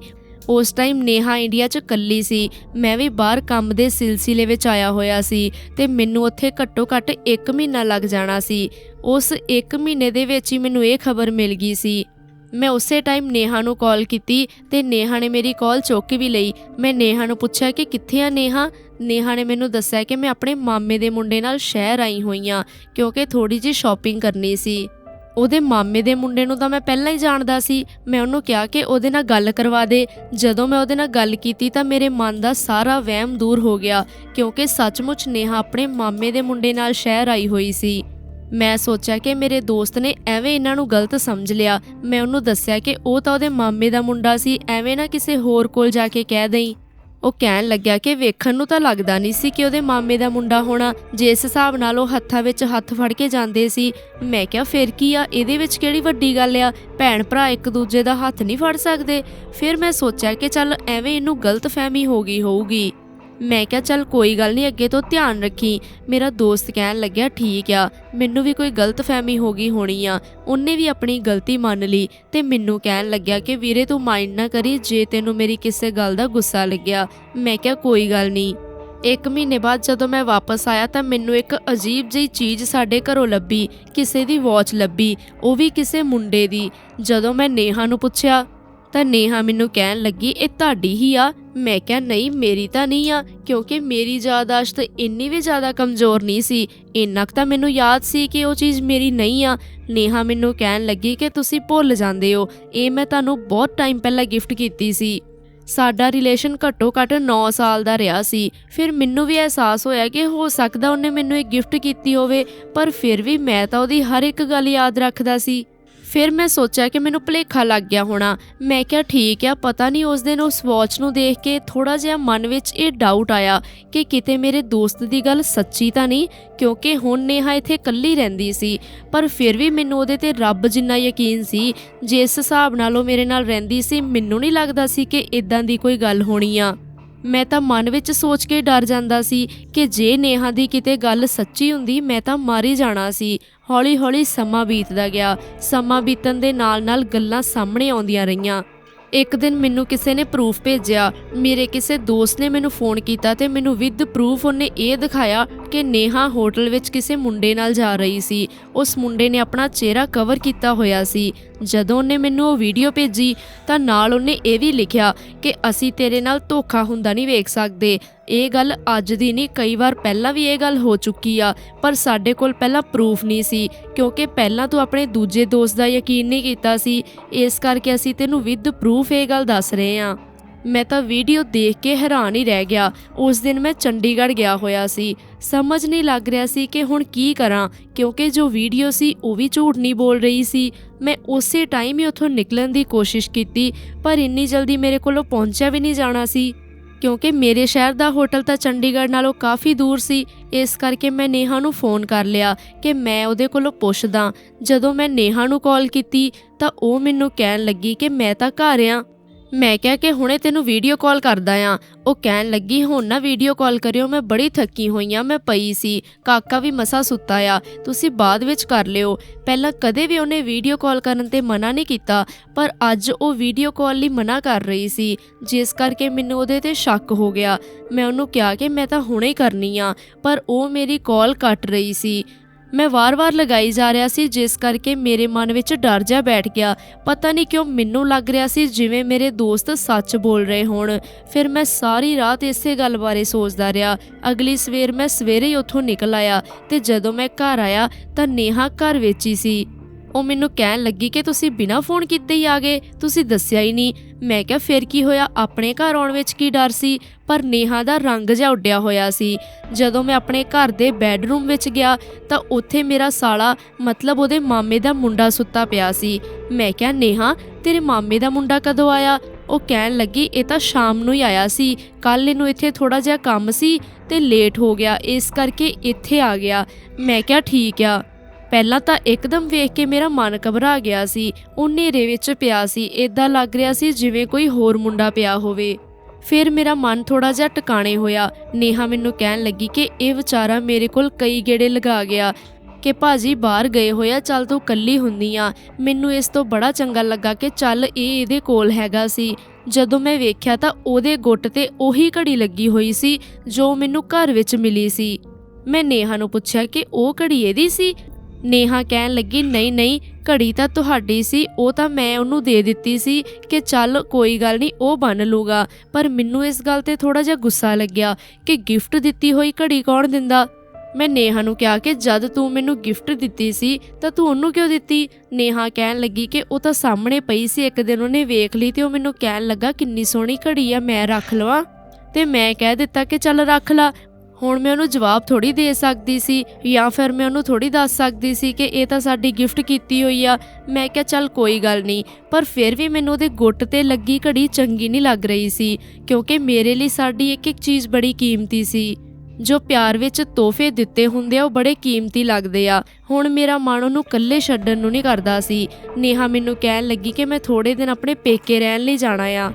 ਉਸ ਟਾਈਮ ਨੇਹਾ ਇੰਡੀਆ 'ਚ ਇਕੱਲੀ ਸੀ। ਮੈਂ ਵੀ ਬਾਹਰ ਕੰਮ ਦੇ ਸਿਲਸਿਲੇ ਵਿੱਚ ਆਇਆ ਹੋਇਆ ਸੀ ਤੇ ਮੈਨੂੰ ਉੱਥੇ ਘੱਟੋ ਘੱਟ 1 ਮਹੀਨਾ ਲੱਗ ਜਾਣਾ ਸੀ। ਉਸ 1 ਮਹੀਨੇ ਦੇ ਵਿੱਚ ਹੀ ਮੈਨੂੰ ਇਹ ਖਬਰ ਮਿਲ ਗਈ ਸੀ। ਮੈਂ ਉਸੇ ਟਾਈਮ ਨੇਹਾ ਨੂੰ ਕਾਲ ਕੀਤੀ ਤੇ ਨੇਹਾ ਨੇ ਮੇਰੀ ਕਾਲ ਚੁੱਕ ਵੀ ਲਈ। ਮੈਂ ਨੇਹਾ ਨੂੰ ਪੁੱਛਿਆ ਕਿ ਕਿੱਥੇ ਆ ਨੇਹਾ? ਨੇਹਾ ਨੇ ਮੈਨੂੰ ਦੱਸਿਆ ਕਿ ਮੈਂ ਆਪਣੇ ਮਾਮੇ ਦੇ ਮੁੰਡੇ ਨਾਲ ਸ਼ਹਿਰ ਆਈ ਹੋਈ ਆ, ਕਿਉਂਕਿ ਥੋੜੀ ਜਿਹੀ ਸ਼ਾਪਿੰਗ ਕਰਨੀ ਸੀ। ਉਹਦੇ ਮਾਮੇ ਦੇ ਮੁੰਡੇ ਨੂੰ ਤਾਂ ਮੈਂ ਪਹਿਲਾਂ ਹੀ ਜਾਣਦਾ ਸੀ। ਮੈਂ ਉਹਨੂੰ ਕਿਹਾ ਕਿ ਉਹਦੇ ਨਾਲ ਗੱਲ ਕਰਵਾ ਦੇ। ਜਦੋਂ ਮੈਂ ਉਹਦੇ ਨਾਲ ਗੱਲ ਕੀਤੀ ਤਾਂ ਮੇਰੇ ਮਨ ਦਾ ਸਾਰਾ ਵਹਿਮ ਦੂਰ ਹੋ ਗਿਆ, ਕਿਉਂਕਿ ਸੱਚਮੁੱਚ ਨੇਹਾ ਆਪਣੇ ਮਾਮੇ ਦੇ ਮੁੰਡੇ ਨਾਲ ਸ਼ਹਿਰ ਆਈ ਹੋਈ ਸੀ। ਮੈਂ ਸੋਚਿਆ ਕਿ ਮੇਰੇ ਦੋਸਤ ਨੇ ਐਵੇਂ ਇਹਨਾਂ ਨੂੰ ਗਲਤ ਸਮਝ ਲਿਆ। ਮੈਂ ਉਹਨੂੰ ਦੱਸਿਆ ਕਿ ਉਹ ਤਾਂ ਉਹਦੇ ਮਾਮੇ ਦਾ ਮੁੰਡਾ ਸੀ, ਐਵੇਂ ਨਾ ਕਿਸੇ ਹੋਰ ਕੋਲ ਜਾ ਕੇ ਕਹਿ ਦੇਈ। ਉਹ ਕਹਿਣ ਲੱਗਿਆ ਕਿ ਵੇਖਣ ਨੂੰ ਤਾਂ ਲੱਗਦਾ ਨਹੀਂ ਸੀ ਕਿ ਉਹਦੇ ਮਾਮੇ ਦਾ ਮੁੰਡਾ ਹੋਣਾ। ਜਿਸ ਹਿਸਾਬ ਨਾਲ ਉਹ ਹੱਥਾਂ ਵਿੱਚ ਹੱਥ ਫੜ ਕੇ ਜਾਂਦੇ ਸੀ, ਮੈਂ ਕਿਹਾ, ਫਿਰ ਕੀ ਆ? ਇਹਦੇ ਵਿੱਚ ਕਿਹੜੀ ਵੱਡੀ ਗੱਲ ਆ? ਭੈਣ ਭਰਾ ਇੱਕ ਦੂਜੇ ਦਾ ਹੱਥ ਨਹੀਂ ਫੜ ਸਕਦੇ। ਫਿਰ ਮੈਂ ਸੋਚਿਆ ਕਿ ਚੱਲ ਐਵੇਂ ਇਹਨੂੰ ਗਲਤਫਹਿਮੀ ਹੋ ਗਈ ਹੋਊਗੀ। ਮੈਂ ਕਿਹਾ, ਚੱਲ ਕੋਈ ਗੱਲ ਨਹੀਂ, ਅੱਗੇ ਤੋਂ ਧਿਆਨ ਰੱਖੀ। ਮੇਰਾ ਦੋਸਤ ਕਹਿਣ ਲੱਗਿਆ, ਠੀਕ ਆ, ਮੈਨੂੰ ਵੀ ਕੋਈ ਗਲਤਫਹਿਮੀ ਹੋ ਗਈ ਹੋਣੀ ਆ। ਉਹਨੇ ਵੀ ਆਪਣੀ ਗਲਤੀ ਮੰਨ ਲਈ ਤੇ ਮੈਨੂੰ ਕਹਿਣ ਲੱਗਿਆ ਕਿ, ਵੀਰੇ, ਤੂੰ ਮਾਈਂਡ ਨਾ ਕਰੀ, ਜੇ ਤੈਨੂੰ ਮੇਰੀ ਕਿਸੇ ਗੱਲ ਦਾ ਗੁੱਸਾ ਲੱਗਿਆ। ਮੈਂ ਕਿਹਾ, ਕੋਈ ਗੱਲ ਨਹੀਂ। ਇੱਕ ਮਹੀਨੇ ਬਾਅਦ ਜਦੋਂ ਮੈਂ ਵਾਪਸ ਆਇਆ ਤਾਂ ਮੈਨੂੰ ਇੱਕ ਅਜੀਬ ਜਿਹੀ ਚੀਜ਼ ਸਾਡੇ ਘਰੋਂ ਲੱਭੀ, ਕਿਸੇ ਦੀ ਵਾਚ ਲੱਭੀ, ਉਹ ਵੀ ਕਿਸੇ ਮੁੰਡੇ ਦੀ। ਜਦੋਂ ਮੈਂ ਨੇਹਾ ਨੂੰ ਪੁੱਛਿਆ ਤਾਂ ਨੇਹਾ ਮੈਨੂੰ ਕਹਿਣ ਲੱਗੀ, ਇਹ ਤੁਹਾਡੀ ਹੀ ਆ। ਮੈਂ ਕਿਹਾ, ਨਹੀਂ, ਮੇਰੀ ਤਾਂ ਨਹੀਂ ਆ, ਕਿਉਂਕਿ ਮੇਰੀ ਯਾਦਾਸ਼ਤ ਇੰਨੀ ਵੀ ਜ਼ਿਆਦਾ ਕਮਜ਼ੋਰ ਨਹੀਂ ਸੀ। ਇੰਨਾ ਕੁ ਤਾਂ ਮੈਨੂੰ ਯਾਦ ਸੀ ਕਿ ਉਹ ਚੀਜ਼ ਮੇਰੀ ਨਹੀਂ ਆ। ਨੇਹਾ ਮੈਨੂੰ ਕਹਿਣ ਲੱਗੀ ਕਿ ਤੁਸੀਂ ਭੁੱਲ ਜਾਂਦੇ ਹੋ। ਇਹ ਮੈਂ ਤੁਹਾਨੂੰ ਬਹੁਤ ਟਾਈਮ ਪਹਿਲਾਂ ਗਿਫਟ ਕੀਤੀ ਸੀ। ਸਾਡਾ ਰਿਲੇਸ਼ਨ ਘੱਟੋ ਘੱਟ 9 ਸਾਲ ਦਾ ਰਿਹਾ ਸੀ। ਫਿਰ ਮੈਨੂੰ ਵੀ ਅਹਿਸਾਸ ਹੋਇਆ ਕਿ ਹੋ ਸਕਦਾ ਉਹਨੇ ਮੈਨੂੰ ਇਹ ਗਿਫਟ ਕੀਤੀ ਹੋਵੇ, ਪਰ ਫਿਰ ਵੀ ਮੈਂ ਤਾਂ ਉਹਦੀ ਹਰ ਇੱਕ ਗੱਲ ਯਾਦ ਰੱਖਦਾ ਸੀ। ਫਿਰ ਮੈਂ ਸੋਚਿਆ ਕਿ ਮੈਨੂੰ ਭੁਲੇਖਾ ਲੱਗ ਗਿਆ ਹੋਣਾ। ਮੈਂ ਕਿਹਾ, ਠੀਕ ਆ, ਪਤਾ ਨਹੀਂ ਉਸ ਦਿਨ ਉਸ ਵਾਚ ਨੂੰ ਦੇਖ ਕੇ ਥੋੜਾ ਜਿਹਾ ਮਨ ਵਿੱਚ ਇਹ ਡਾਊਟ ਆਇਆ ਕਿ ਕਿਤੇ ਮੇਰੇ ਦੋਸਤ ਦੀ ਗੱਲ ਸੱਚੀ ਤਾਂ ਨਹੀਂ, ਕਿਉਂਕਿ ਹੁਣ ਨੇਹਾ ਇੱਥੇ ਇਕੱਲੀ ਰਹਿੰਦੀ ਸੀ। ਪਰ ਫਿਰ ਵੀ ਮੈਨੂੰ ਉਹਦੇ ਤੇ ਰੱਬ ਜਿੰਨਾ ਯਕੀਨ ਸੀ, ਜਿਸ ਹਿਸਾਬ ਨਾਲ ਉਹ ਮੇਰੇ ਨਾਲ ਰਹਿੰਦੀ ਸੀ, ਮੈਨੂੰ ਨਹੀਂ ਲੱਗਦਾ ਸੀ ਕਿ ਇਦਾਂ ਦੀ ਕੋਈ ਗੱਲ ਹੋਣੀ ਆ। ਮੈਂ ਤਾਂ ਮਨ ਵਿੱਚ ਸੋਚ ਕੇ ਡਰ ਜਾਂਦਾ ਸੀ ਕਿ ਜੇ ਨੇਹਾ ਦੀ ਕਿਤੇ ਗੱਲ ਸੱਚੀ ਹੁੰਦੀ, ਮੈਂ ਤਾਂ ਮਰ ਹੀ ਜਾਣਾ ਸੀ। ਹੌਲੀ-ਹੌਲੀ ਸਮਾਂ ਬੀਤਦਾ ਗਿਆ। ਸਮਾਂ ਬੀਤਣ ਦੇ ਨਾਲ-ਨਾਲ ਗੱਲਾਂ ਸਾਹਮਣੇ ਆਉਂਦੀਆਂ ਰਹੀਆਂ। ਇੱਕ ਦਿਨ ਮੈਨੂੰ ਕਿਸੇ ਨੇ ਪ੍ਰੂਫ ਭੇਜਿਆ। ਮੇਰੇ ਕਿਸੇ ਦੋਸਤ ਨੇ ਮੈਨੂੰ ਫੋਨ ਕੀਤਾ ਤੇ ਮੈਨੂੰ ਵਿਦ ਪ੍ਰੂਫ ਉਹਨੇ ਇਹ ਦਿਖਾਇਆ ਕਿ ਨੇਹਾ ਹੋਟਲ ਵਿੱਚ ਕਿਸੇ ਮੁੰਡੇ ਨਾਲ ਜਾ ਰਹੀ ਸੀ। ਉਸ ਮੁੰਡੇ ਨੇ ਆਪਣਾ ਚਿਹਰਾ ਕਵਰ ਕੀਤਾ ਹੋਇਆ ਸੀ। ਜਦੋਂ ਉਹਨੇ ਮੈਨੂੰ ਉਹ ਵੀਡੀਓ ਭੇਜੀ ਤਾਂ ਨਾਲ ਉਹਨੇ ਇਹ ਵੀ ਲਿਖਿਆ ਕਿ ਅਸੀਂ ਤੇਰੇ ਨਾਲ ਧੋਖਾ ਹੁੰਦਾ ਨਹੀਂ ਵੇਖ ਸਕਦੇ। ਇਹ ਗੱਲ ਅੱਜ ਦੀ ਨਹੀਂ, ਕਈ ਵਾਰ ਪਹਿਲਾਂ ਵੀ ਇਹ ਗੱਲ ਹੋ ਚੁੱਕੀ ਆ, ਪਰ ਸਾਡੇ ਕੋਲ ਪਹਿਲਾਂ ਪ੍ਰੂਫ ਨਹੀਂ ਸੀ, ਕਿਉਂਕਿ ਪਹਿਲਾਂ ਤੂੰ ਆਪਣੇ ਦੂਜੇ ਦੋਸਤ ਦਾ ਯਕੀਨ ਨਹੀਂ ਕੀਤਾ ਸੀ, ਇਸ ਕਰਕੇ ਅਸੀਂ ਤੈਨੂੰ ਵਿਦ ਪ੍ਰੂਫ ਇਹ ਗੱਲ ਦੱਸ ਰਹੇ ਹਾਂ। ਮੈਂ ਤਾਂ ਵੀਡੀਓ ਦੇਖ ਕੇ ਹੈਰਾਨ ਹੀ ਰਹਿ ਗਿਆ, ਉਸ ਦਿਨ ਮੈਂ ਚੰਡੀਗੜ੍ਹ ਗਿਆ ਹੋਇਆ ਸੀ, ਸਮਝ ਨਹੀਂ ਲੱਗ ਰਿਹਾ ਸੀ ਕਿ ਹੁਣ ਕੀ ਕਰਾਂ, ਕਿਉਂਕਿ ਜੋ ਵੀਡੀਓ ਸੀ ਉਹ ਵੀ ਝੂਠ ਨਹੀਂ ਬੋਲ ਰਹੀ ਸੀ। ਮੈਂ ਉਸੇ ਟਾਈਮ ਹੀ ਉੱਥੋਂ ਨਿਕਲਣ ਦੀ ਕੋਸ਼ਿਸ਼ ਕੀਤੀ, ਪਰ ਇੰਨੀ ਜਲਦੀ ਮੇਰੇ ਕੋਲੋਂ ਪਹੁੰਚਿਆ ਵੀ ਨਹੀਂ ਜਾਣਾ ਸੀ। ਕਿਉਂਕਿ ਮੇਰੇ ਸ਼ਹਿਰ ਦਾ ਹੋਟਲ ਤਾਂ ਚੰਡੀਗੜ੍ਹ ਨਾਲੋਂ ਕਾਫੀ ਦੂਰ ਸੀ, ਇਸ ਕਰਕੇ ਮੈਂ ਨੇਹਾ ਨੂੰ ਫੋਨ ਕਰ ਲਿਆ ਕਿ ਮੈਂ ਉਹਦੇ ਕੋਲੋਂ ਪੁੱਛਦਾ। ਜਦੋਂ ਮੈਂ ਨੇਹਾ ਨੂੰ ਕਾਲ ਕੀਤੀ ਤਾਂ ਉਹ ਮੈਨੂੰ ਕਹਿਣ ਲੱਗੀ ਕਿ ਮੈਂ ਤਾਂ ਘਰ ਆ। ਮੈਂ ਕਿਹਾ ਕਿ ਹੁਣੇ ਤੈਨੂੰ ਵੀਡੀਓ ਕਾਲ ਕਰਦਾ ਆ। ਉਹ ਕਹਿਣ ਲੱਗੀ, ਹੁਣ ਨਾ ਵੀਡੀਓ ਕਾਲ ਕਰਿਓ, ਮੈਂ ਬੜੀ ਥੱਕੀ ਹੋਈ ਆ, ਮੈਂ ਪਈ ਸੀ। ਕਾਕਾ ਵੀ ਮਸਾ ਸੁੱਤਾ ਆ, ਤੁਸੀਂ ਬਾਅਦ ਵਿੱਚ ਕਰ ਲਿਓ। ਪਹਿਲਾਂ ਕਦੇ ਵੀ ਉਹਨੇ ਵੀਡੀਓ ਕਾਲ ਕਰਨ ਤੇ ਮਨਾ ਨਹੀਂ ਕੀਤਾ, ਪਰ ਅੱਜ ਉਹ ਵੀਡੀਓ ਕਾਲ ਲਈ ਮਨਾ ਕਰ ਰਹੀ ਸੀ। ਜਿਸ ਕਰਕੇ ਮੈਨੂੰ ਉਹਦੇ ਤੇ ਸ਼ੱਕ ਹੋ ਗਿਆ। ਮੈਂ ਉਹਨੂੰ ਕਿਹਾ ਕਿ ਮੈਂ ਤਾਂ ਹੁਣੇ ਹੀ ਕਰਨੀ ਆ, ਪਰ ਉਹ ਮੇਰੀ ਕਾਲ ਕੱਟ ਰਹੀ ਸੀ। ਮੈਂ ਵਾਰ-ਵਾਰ ਲਗਾਈ ਜਾ ਰਿਹਾ ਸੀ, ਜਿਸ ਕਰਕੇ ਮੇਰੇ ਮਨ ਵਿੱਚ ਡਰ ਜਾ ਬੈਠ ਗਿਆ। ਪਤਾ ਨਹੀਂ ਕਿਉਂ ਮੈਨੂੰ ਲੱਗ ਰਿਹਾ ਸੀ ਜਿਵੇਂ ਮੇਰੇ ਦੋਸਤ ਸੱਚ ਬੋਲ ਰਹੇ ਹੋਣ। ਫਿਰ ਮੈਂ ਸਾਰੀ ਰਾਤ ਇਸੇ ਗੱਲ ਬਾਰੇ ਸੋਚਦਾ ਰਿਹਾ। ਅਗਲੀ ਸਵੇਰ ਮੈਂ ਸਵੇਰੇ ਹੀ ਉੱਥੋਂ ਨਿਕਲ ਆਇਆ ਤੇ ਜਦੋਂ ਮੈਂ ਘਰ ਆਇਆ ਤਾਂ ਨੇਹਾ ਘਰ ਵਿੱਚ ਹੀ ਸੀ। ਉਹ ਮੈਨੂੰ ਕਹਿਣ ਲੱਗੀ ਕਿ ਤੁਸੀਂ ਬਿਨਾਂ ਫੋਨ ਕੀਤੇ ਹੀ ਆ ਗਏ, ਤੁਸੀਂ ਦੱਸਿਆ ਹੀ ਨਹੀਂ। ਮੈਂ ਕਿਹਾ, ਫਿਰ ਕੀ ਹੋਇਆ? ਆਪਣੇ ਘਰ ਆਉਣ ਵਿੱਚ ਕੀ ਡਰ ਸੀ? ਪਰ ਨੇਹਾ ਦਾ ਰੰਗ ਜਿਹਾ ਉੱਡਿਆ ਹੋਇਆ ਸੀ। ਜਦੋਂ ਮੈਂ ਆਪਣੇ ਘਰ ਦੇ ਬੈੱਡਰੂਮ ਵਿੱਚ ਗਿਆ, ਤਾਂ ਉੱਥੇ ਮੇਰਾ ਸਾਲਾ, ਮਤਲਬ ਉਹਦੇ ਮਾਮੇ ਦਾ ਮੁੰਡਾ ਸੁੱਤਾ ਪਿਆ ਸੀ। ਮੈਂ ਕਿਹਾ, ਨੇਹਾ, ਤੇਰੇ ਮਾਮੇ ਦਾ ਮੁੰਡਾ ਕਦੋਂ ਆਇਆ? ਉਹ ਕਹਿਣ ਲੱਗੀ, ਇਹ ਤਾਂ ਸ਼ਾਮ ਨੂੰ ਹੀ ਆਇਆ ਸੀ। ਕੱਲ ਇਹਨੂੰ ਇੱਥੇ ਥੋੜਾ ਜਿਹਾ ਕੰਮ ਸੀ ਤੇ ਲੇਟ ਹੋ ਗਿਆ। ਇਸ ਕਰਕੇ ਇੱਥੇ ਆ ਗਿਆ। ਮੈਂ ਕਿਹਾ, ਠੀਕ ਆ। ਪਹਿਲਾਂ ਤਾਂ ਇੱਕਦਮ ਵੇਖ ਕੇ ਮੇਰਾ ਮਨ ਘਬਰਾ ਗਿਆ ਸੀ। ਉਹ ਹਨੇਰੇ ਵਿੱਚ ਪਿਆ ਸੀ। ਇਦਾਂ ਲੱਗ ਰਿਹਾ ਸੀ ਜਿਵੇਂ ਕੋਈ ਹੋਰ ਮੁੰਡਾ ਪਿਆ ਹੋਵੇ। ਫਿਰ ਮੇਰਾ ਮਨ ਥੋੜਾ ਜਿਹਾ ਟਿਕਾਣੇ ਹੋਇਆ। ਨੇਹਾ ਮੈਨੂੰ ਕਹਿਣ ਲੱਗੀ ਕਿ ਇਹ ਵਿਚਾਰਾ ਮੇਰੇ ਕੋਲ ਕਈ ਗੇੜੇ ਲਗਾ ਗਿਆ ਕਿ ਭਾਜੀ ਬਾਹਰ ਗਏ ਹੋਇਆ ਚੱਲ ਤੂੰ ਕੱਲੀ ਹੁੰਦੀ ਆ। ਮੈਨੂੰ ਇਸ ਤੋਂ ਬੜਾ ਚੰਗਾ ਲੱਗਾ ਕਿ ਚੱਲ ਇਹ ਇਹਦੇ ਕੋਲ ਹੈਗਾ ਸੀ। ਜਦੋਂ ਮੈਂ ਵੇਖਿਆ ਤਾਂ ਉਹਦੇ ਗੁੱਟ ਤੇ ਉਹੀ ਘੜੀ ਲੱਗੀ ਹੋਈ ਸੀ ਜੋ ਮੈਨੂੰ ਘਰ ਵਿੱਚ ਮਿਲੀ ਸੀ। ਮੈਂ ਨੇਹਾ ਨੂੰ ਪੁੱਛਿਆ ਕਿ ਉਹ ਘੜੀ ਇਹਦੀ ਸੀ? ਨੇਹਾ ਕਹਿਣ ਲੱਗੀ, ਨਹੀਂ ਨਹੀਂ, ਘੜੀ ਤਾਂ ਤੁਹਾਡੀ ਸੀ, ਉਹ ਤਾਂ ਮੈਂ ਉਹਨੂੰ ਦੇ ਦਿੱਤੀ ਸੀ ਕਿ ਚੱਲ ਕੋਈ ਗੱਲ ਨਹੀਂ, ਉਹ ਬਣ ਲੂਗਾ। ਪਰ ਮੈਨੂੰ ਇਸ ਗੱਲ ਤੇ ਥੋੜਾ ਜਿਹਾ ਗੁੱਸਾ ਲੱਗਿਆ ਕਿ ਗਿਫਟ ਦਿੱਤੀ ਹੋਈ ਘੜੀ ਕੌਣ ਦਿੰਦਾ? ਮੈਂ ਨੇਹਾ ਨੂੰ ਕਿਹਾ ਕਿ ਜਦ ਤੂੰ ਮੈਨੂੰ ਗਿਫਟ ਦਿੱਤੀ ਸੀ, ਤਾਂ ਤੂੰ ਉਹਨੂੰ ਕਿਉਂ ਦਿੱਤੀ? ਨੇਹਾ ਕਹਿਣ ਲੱਗੀ ਕਿ ਉਹ ਤਾਂ ਸਾਹਮਣੇ ਪਈ ਸੀ, ਇੱਕ ਦਿਨ ਉਹਨੇ ਵੇਖ ਲਈ ਤੇ ਉਹ ਮੈਨੂੰ ਕਹਿਣ ਲੱਗਾ, ਕਿੰਨੀ ਸੋਹਣੀ ਘੜੀ ਆ, ਮੈਂ ਰੱਖ ਲਵਾਂ। ਤੇ ਮੈਂ ਕਹਿ ਦਿੱਤਾ ਕਿ ਚੱਲ ਰੱਖ ਲਾ ਹੁਣ ਮੈਂ ਉਹਨੂੰ ਜਵਾਬ ਥੋੜੀ ਦੇ ਸਕਦੀ ਸੀ ਜਾਂ ਫਿਰ ਮੈਂ ਉਹਨੂੰ ਥੋੜੀ ਦੱਸ ਸਕਦੀ ਸੀ ਕਿ ਇਹ ਤਾਂ ਸਾਡੀ ਗਿਫਟ ਕੀਤੀ ਹੋਈ ਆ। ਮੈਂ ਕਿਹਾ, ਚੱਲ ਕੋਈ ਗੱਲ ਨਹੀਂ। ਪਰ ਫਿਰ ਵੀ ਮੈਨੂੰ ਉਹਦੇ ਗੁੱਟ ਤੇ ਲੱਗੀ ਘੜੀ ਚੰਗੀ ਨਹੀਂ ਲੱਗ ਰਹੀ ਸੀ, ਕਿਉਂਕਿ ਮੇਰੇ ਲਈ ਸਾਡੀ ਇੱਕ ਇੱਕ ਚੀਜ਼ ਬੜੀ ਕੀਮਤੀ ਸੀ। ਜੋ ਪਿਆਰ ਵਿੱਚ ਤੋਹਫੇ ਦਿੱਤੇ ਹੁੰਦੇ ਆ, ਉਹ ਬੜੇ ਕੀਮਤੀ ਲੱਗਦੇ ਆ। ਹੁਣ ਮੇਰਾ ਮਨ ਉਹਨੂੰ ਇਕੱਲੇ ਛੱਡਣ ਨੂੰ ਨਹੀਂ ਕਰਦਾ ਸੀ। ਨੇਹਾ ਮੈਨੂੰ ਕਹਿਣ ਲੱਗੀ ਕਿ ਮੈਂ ਥੋੜੇ ਦਿਨ ਆਪਣੇ ਪੇਕੇ ਰਹਿਣ ਲਈ ਜਾਣਾ ਆ।